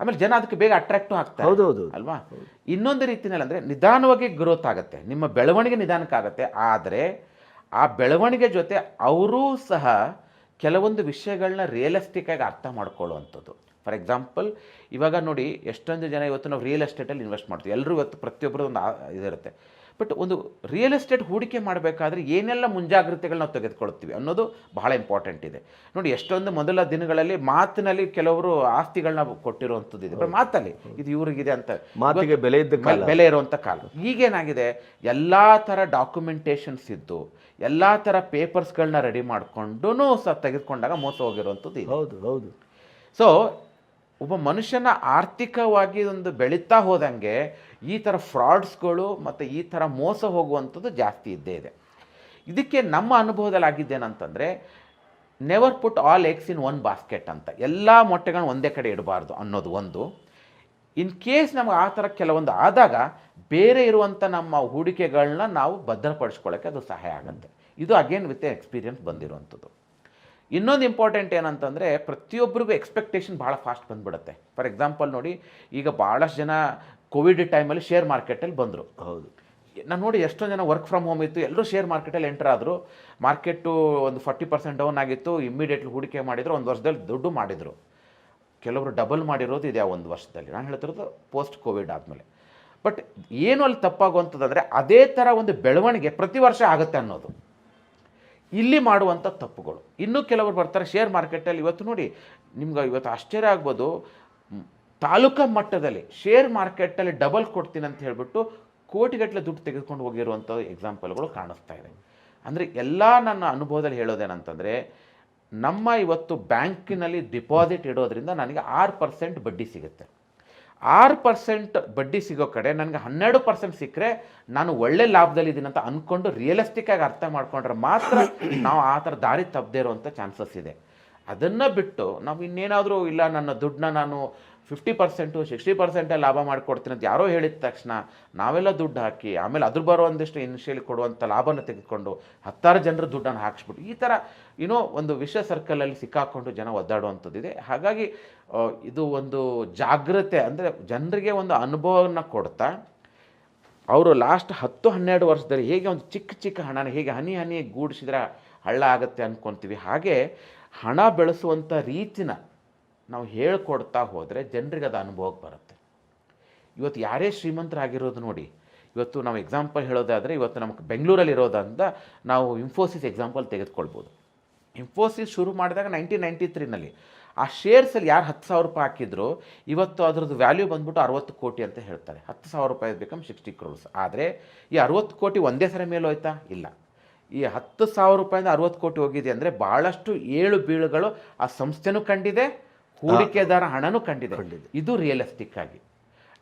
S1: ಆಮೇಲೆ ಜನ ಅದಕ್ಕೆ ಬೇಗ ಅಟ್ರಾಕ್ಟು ಆಗ್ತಾರೆ.
S2: ಹೌದು ಹೌದು
S1: ಅಲ್ವಾ? ಇನ್ನೊಂದು ರೀತಿಯಲ್ಲಿ ಅಂದರೆ ನಿಧಾನವಾಗಿ ಗ್ರೋತ್ ಆಗುತ್ತೆ. ನಿಮ್ಮ ಬೆಳವಣಿಗೆ ನಿಧಾನಕ್ಕಾಗತ್ತೆ ಆದರೆ ಆ ಬೆಳವಣಿಗೆ ಜೊತೆ ಅವರೂ ಸಹ ಕೆಲವೊಂದು ವಿಷಯಗಳನ್ನ ರಿಯಲಿಸ್ಟಿಕ್ ಆಗಿ ಅರ್ಥ ಮಾಡ್ಕೊಳ್ಳುವಂಥದ್ದು. ಫಾರ್ ಎಕ್ಸಾಂಪಲ್ ಇವಾಗ ನೋಡಿ ಎಷ್ಟೊಂದು ಜನ ಇವತ್ತು ನಾವು ರಿಯಲ್ ಎಸ್ಟೇಟಲ್ಲಿ ಇನ್ವೆಸ್ಟ್ ಮಾಡ್ತೀವಿ. ಎಲ್ಲರೂ ಇವತ್ತು ಪ್ರತಿಯೊಬ್ಬರು ಒಂದು ಇದಿರುತ್ತೆ. ಬಟ್ ಒಂದು ರಿಯಲ್ ಎಸ್ಟೇಟ್ ಹೂಡಿಕೆ ಮಾಡಬೇಕಾದ್ರೆ ಏನೆಲ್ಲ ಮುಂಜಾಗ್ರತೆಗಳು ನಾವು ತೆಗೆದುಕೊಳ್ತೀವಿ ಅನ್ನೋದು ಬಹಳ ಇಂಪಾರ್ಟೆಂಟ್ ಇದೆ. ನೋಡಿ ಎಷ್ಟೊಂದು ಮೊದಲ ದಿನಗಳಲ್ಲಿ ಮಾತಿನಲ್ಲಿ ಕೆಲವರು ಆಸ್ತಿಗಳನ್ನ ಕೊಟ್ಟಿರುವಂಥದ್ದು ಇದೆ. ಮಾತಲ್ಲಿ ಇದು ಇವ್ರಿಗಿದೆ ಅಂತ.
S2: ಮಾತಿಗೆ ಬೆಲೆ ಇದ್ದ ಕಾಲ.
S1: ಬೆಲೆ ಇರುವಂಥ ಕಾಲ. ಈಗೇನಾಗಿದೆ? ಎಲ್ಲ ಥರ ಡಾಕ್ಯುಮೆಂಟೇಶನ್ಸ್ ಇದ್ದು ಎಲ್ಲ ಥರ ಪೇಪರ್ಸ್ಗಳನ್ನ ರೆಡಿ ಮಾಡಿಕೊಂಡು ಸಹ ತೆಗೆದುಕೊಂಡಾಗ ಮೋಸ ಹೋಗಿರುವಂಥದ್ದು ಇದೆ.
S2: ಹೌದು ಹೌದು.
S1: ಸೊ ಒಬ್ಬ ಮನುಷ್ಯನ ಆರ್ಥಿಕವಾಗಿ ಒಂದು ಬೆಳೀತಾ ಹೋದಂಗೆ ಈ ಥರ ಫ್ರಾಡ್ಸ್ಗಳು ಮತ್ತು ಈ ಥರ ಮೋಸ ಹೋಗುವಂಥದ್ದು ಜಾಸ್ತಿ ಇದ್ದೇ ಇದೆ. ಇದಕ್ಕೆ ನಮ್ಮ ಅನುಭವದಲ್ಲಿ ಆಗಿದ್ದೇನಂತಂದರೆ never put all eggs in one basket ಅಂತ. ಎಲ್ಲ ಮೊಟ್ಟೆಗಳನ್ನ ಒಂದೇ ಕಡೆ ಇಡಬಾರ್ದು ಅನ್ನೋದು ಒಂದು. ಇನ್ ಕೇಸ್ ನಮಗೆ ಆ ಥರ ಕೆಲವೊಂದು ಆದಾಗ ಬೇರೆ ಇರುವಂಥ ನಮ್ಮ ಹೂಡಿಕೆಗಳನ್ನ ನಾವು ಭದ್ರಪಡಿಸ್ಕೊಳ್ಳೋಕ್ಕೆ ಅದು ಸಹಾಯ ಆಗುತ್ತೆ. ಇದು ಅಗೇನ್ ವಿತ್ ಎಕ್ಸ್ಪೀರಿಯನ್ಸ್ ಬಂದಿರುವಂಥದ್ದು. ಇನ್ನೊಂದು ಇಂಪಾರ್ಟೆಂಟ್ ಏನಂತಂದರೆ ಪ್ರತಿಯೊಬ್ಬರಿಗೂ ಎಕ್ಸ್ಪೆಕ್ಟೇಷನ್ ಭಾಳ ಫಾಸ್ಟ್ ಬಂದ್ಬಿಡುತ್ತೆ. ಫಾರ್ ಎಕ್ಸಾಂಪಲ್ ನೋಡಿ ಈಗ ಭಾಳಷ್ಟು ಜನ ಕೋವಿಡ್ ಟೈಮಲ್ಲಿ ಶೇರ್ ಮಾರ್ಕೆಟಲ್ಲಿ ಬಂದರು.
S2: ಹೌದು.
S1: ನಾನು ನೋಡಿ ಎಷ್ಟೊಂದು ಜನ ವರ್ಕ್ ಫ್ರಮ್ ಹೋಮ್ ಇತ್ತು ಎಲ್ಲರೂ ಶೇರ್ ಮಾರ್ಕೆಟಲ್ಲಿ ಎಂಟರ್ ಆದರು. ಮಾರ್ಕೆಟು ಒಂದು ಫಾರ್ಟಿ ಪರ್ಸೆಂಟ್ ಡೌನ್ ಆಗಿತ್ತು ಇಮ್ಮಿಡಿಯೇಟ್ಲಿ ಹೂಡಿಕೆ ಮಾಡಿದರು ಒಂದು ವರ್ಷದಲ್ಲಿ ದುಡ್ಡು ಮಾಡಿದರು. ಕೆಲವರು ಡಬಲ್ ಮಾಡಿರೋದು ಇದೆ ಒಂದು ವರ್ಷದಲ್ಲಿ? ನಾನು ಹೇಳ್ತಿರೋದು ಪೋಸ್ಟ್ ಕೋವಿಡ್ ಆದಮೇಲೆ. ಬಟ್ ಏನು ಅಲ್ಲಿ ತಪ್ಪಾಗುವಂಥದ್ದಂದರೆ ಅದೇ ಥರ ಒಂದು ಬೆಳವಣಿಗೆ ಪ್ರತಿ ವರ್ಷ ಆಗುತ್ತೆ ಅನ್ನೋದು. ಇಲ್ಲಿ ಮಾಡುವಂಥ ತಪ್ಪುಗಳು. ಇನ್ನೂ ಕೆಲವರು ಬರ್ತಾರೆ ಶೇರ್ ಮಾರ್ಕೆಟಲ್ಲಿ ಇವತ್ತು ನೋಡಿ, ನಿಮ್ಗೆ ಇವತ್ತು ಆಶ್ಚರ್ಯ ಆಗ್ಬೋದು. ತಾಲೂಕಾ ಮಟ್ಟದಲ್ಲಿ ಶೇರ್ ಮಾರ್ಕೆಟಲ್ಲಿ ಡಬಲ್ ಕೊಡ್ತೀನಿ ಅಂತ ಹೇಳಿಬಿಟ್ಟು ಕೋಟಿಗಟ್ಟಲೆ ದುಡ್ಡು ತೆಗೆದುಕೊಂಡು ಹೋಗಿರುವಂಥ ಎಕ್ಸಾಂಪಲ್ಗಳು ಕಾಣಿಸ್ತಾ ಇದೆ. ಅಂದರೆ ಎಲ್ಲ ನನ್ನ ಅನುಭವದಲ್ಲಿ ಹೇಳೋದೇನಂತಂದರೆ, ನಮ್ಮ ಇವತ್ತು ಬ್ಯಾಂಕಿನಲ್ಲಿ ಡಿಪಾಸಿಟ್ ಇಡೋದ್ರಿಂದ ನನಗೆ ಆರು ಪರ್ಸೆಂಟ್ ಬಡ್ಡಿ ಸಿಗುತ್ತೆ. ಆರು ಪರ್ಸೆಂಟ್ ಬಡ್ಡಿ ಸಿಗೋ ಕಡೆ ನನಗೆ ಹನ್ನೆರಡು ಪರ್ಸೆಂಟ್ ಸಿಕ್ಕರೆ ನಾನು ಒಳ್ಳೆ ಲಾಭದಲ್ಲಿದ್ದೀನಿ ಅಂತ ಅಂದ್ಕೊಂಡು ರಿಯಲಿಸ್ಟಿಕ್ ಆಗಿ ಅರ್ಥ ಮಾಡ್ಕೊಂಡ್ರೆ ಮಾತ್ರ ನಾವು ಆ ಥರ ದಾರಿ ತಪ್ಪದೇ ಇರುವಂಥ ಚಾನ್ಸಸ್ ಇದೆ. ಅದನ್ನು ಬಿಟ್ಟು ನಾವು ಇನ್ನೇನಾದರೂ ಇಲ್ಲ ನನ್ನ ದುಡ್ಡನ್ನ ನಾನು ಫಿಫ್ಟಿ ಪರ್ಸೆಂಟು ಸಿಕ್ಸ್ಟಿ ಪರ್ಸೆಂಟೇ ಲಾಭ ಮಾಡಿಕೊಡ್ತೀನಿ ಅಂತ ಯಾರೋ ಹೇಳಿದ ತಕ್ಷಣ ನಾವೆಲ್ಲ ದುಡ್ಡು ಹಾಕಿ, ಆಮೇಲೆ ಅದ್ರ ಬರೋ ಒಂದಿಷ್ಟು ಇನಿಷಿಯಲ್ ಕೊಡುವಂಥ ಲಾಭನ ತೆಗೆದುಕೊಂಡು ಹತ್ತಾರು ಜನರ ದುಡ್ಡನ್ನು ಹಾಕ್ಸ್ಬಿಟ್ಟು ಈ ಥರ ಏನೋ ಒಂದು ವಿಷ ಸರ್ಕಲಲ್ಲಿ ಸಿಕ್ಕಾಕೊಂಡು ಜನ ಒದ್ದಾಡುವಂಥದ್ದಿದೆ ಹಾಗಾಗಿ ಇದು ಒಂದು ಜಾಗ್ರತೆ ಅಂದರೆ ಜನರಿಗೆ ಒಂದು ಅನುಭವವನ್ನು ಕೊಡ್ತಾ, ಅವರು ಲಾಸ್ಟ್ ಹತ್ತು, ಹನ್ನೆರಡು ವರ್ಷದಲ್ಲಿ ಹೇಗೆ ಒಂದು ಚಿಕ್ಕ ಚಿಕ್ಕ ಹಣನ, ಹೇಗೆ ಹನಿ ಹನಿ ಗೂಡಿಸಿದ್ರೆ ಹಳ್ಳ ಆಗುತ್ತೆ ಅಂದ್ಕೊತೀವಿ ಹಾಗೆ ಹಣ ಬೆಳೆಸುವಂಥ ರೀತಿನ ನಾವು ಹೇಳ್ಕೊಡ್ತಾ ಹೋದರೆ ಜನರಿಗೆ ಅದು ಅನುಭವಕ್ಕೆ ಬರುತ್ತೆ. ಇವತ್ತು ಯಾರೇ ಶ್ರೀಮಂತರಾಗಿರೋದು ನೋಡಿ, ಇವತ್ತು ನಾವು ಎಕ್ಸಾಂಪಲ್ ಹೇಳೋದಾದರೆ ಇವತ್ತು ನಮಗೆ ಬೆಂಗಳೂರಲ್ಲಿ ಇರೋದಂತ ನಾವು ಇನ್ಫೋಸಿಸ್ ಎಕ್ಸಾಂಪಲ್ ತೆಗೆದುಕೊಳ್ಬೋದು. ಇನ್ಫೋಸಿಸ್ ಶುರು ಮಾಡಿದಾಗ ನೈನ್ಟೀನ್ ನೈಂಟಿ ತ್ರೀನಲ್ಲಿ ಆ ಶೇರ್ಸಲ್ಲಿ ಯಾರು ಹತ್ತು ಸಾವಿರ ರೂಪಾಯಿ ಹಾಕಿದ್ರು, ಇವತ್ತು ಅದರದ್ದು ವ್ಯಾಲ್ಯೂ ಬಂದ್ಬಿಟ್ಟು ಅರವತ್ತು ಕೋಟಿ ಅಂತ ಹೇಳ್ತಾರೆ. ಹತ್ತು ಸಾವಿರ ರೂಪಾಯಿ ಬೇಕಂದ್ರೆ ಸಿಕ್ಸ್ಟಿ ಕ್ರೋರ್ಸ್ ಆದರೆ ಈ ಅರವತ್ತು ಕೋಟಿ ಒಂದೇ ಸರ ಮೇಲೆ ಹೋಯ್ತಾ? ಇಲ್ಲ. ಈ ಹತ್ತು ಸಾವಿರ ರೂಪಾಯಿಂದ ಅರವತ್ತು ಕೋಟಿ ಹೋಗಿದೆ ಅಂದರೆ ಭಾಳಷ್ಟು ಏಳು ಬೀಳುಗಳು ಆ ಸಂಸ್ಥೆನೂ ಕಂಡಿದೆ ಹೂಡಿಕೆದಾರ ಹಣನೂ ಕಂಡಿದೆ. ಇದು ರಿಯಲಿಸ್ಟಿಕ್ ಆಗಿ.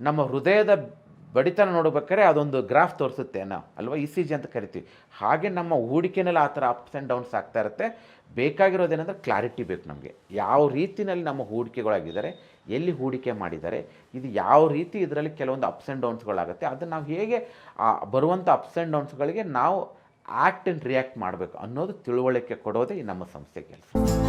S1: ನಮ್ಮ ಹೃದಯದ ಬಡಿತನ ನೋಡ್ಬೇಕಾದ್ರೆ ಅದೊಂದು ಗ್ರಾಫ್ ತೋರಿಸುತ್ತೆ ನಾವು. ಅಲ್ವಾ? ಇ ಸಿ ಜಿ ಅಂತ ಕರಿತೀವಿ. ಹಾಗೆ ನಮ್ಮ ಹೂಡಿಕೆನಲ್ಲಿ ಆ ಥರ ಅಪ್ಸ್ ಆ್ಯಂಡ್ ಡೌನ್ಸ್ ಆಗ್ತಾ ಇರುತ್ತೆ. ಬೇಕಾಗಿರೋದೇನೆಂದರೆ ಕ್ಲಾರಿಟಿ ಬೇಕು ನಮಗೆ. ಯಾವ ರೀತಿಯಲ್ಲಿ ನಮ್ಮ ಹೂಡಿಕೆಗಳಾಗಿದ್ದಾರೆ ಎಲ್ಲಿ ಹೂಡಿಕೆ ಮಾಡಿದ್ದಾರೆ ಇದು ಯಾವ ರೀತಿ ಇದರಲ್ಲಿ ಕೆಲವೊಂದು ಅಪ್ಸ್ ಆ್ಯಂಡ್ ಡೌನ್ಸ್ಗಳಾಗುತ್ತೆ ಅದನ್ನು ನಾವು ಹೇಗೆ ಆ ಬರುವಂಥ ಅಪ್ಸ್ ಆ್ಯಂಡ್ ಡೌನ್ಸ್ಗಳಿಗೆ ನಾವು ಆ್ಯಕ್ಟ್ ಆ್ಯಂಡ್ ರಿಯಾಕ್ಟ್ ಮಾಡಬೇಕು ಅನ್ನೋದು ತಿಳುವಳಿಕೆ ಕೊಡೋದೇ ಈ ನಮ್ಮ ಸಂಸ್ಥೆ ಕೆಲಸ.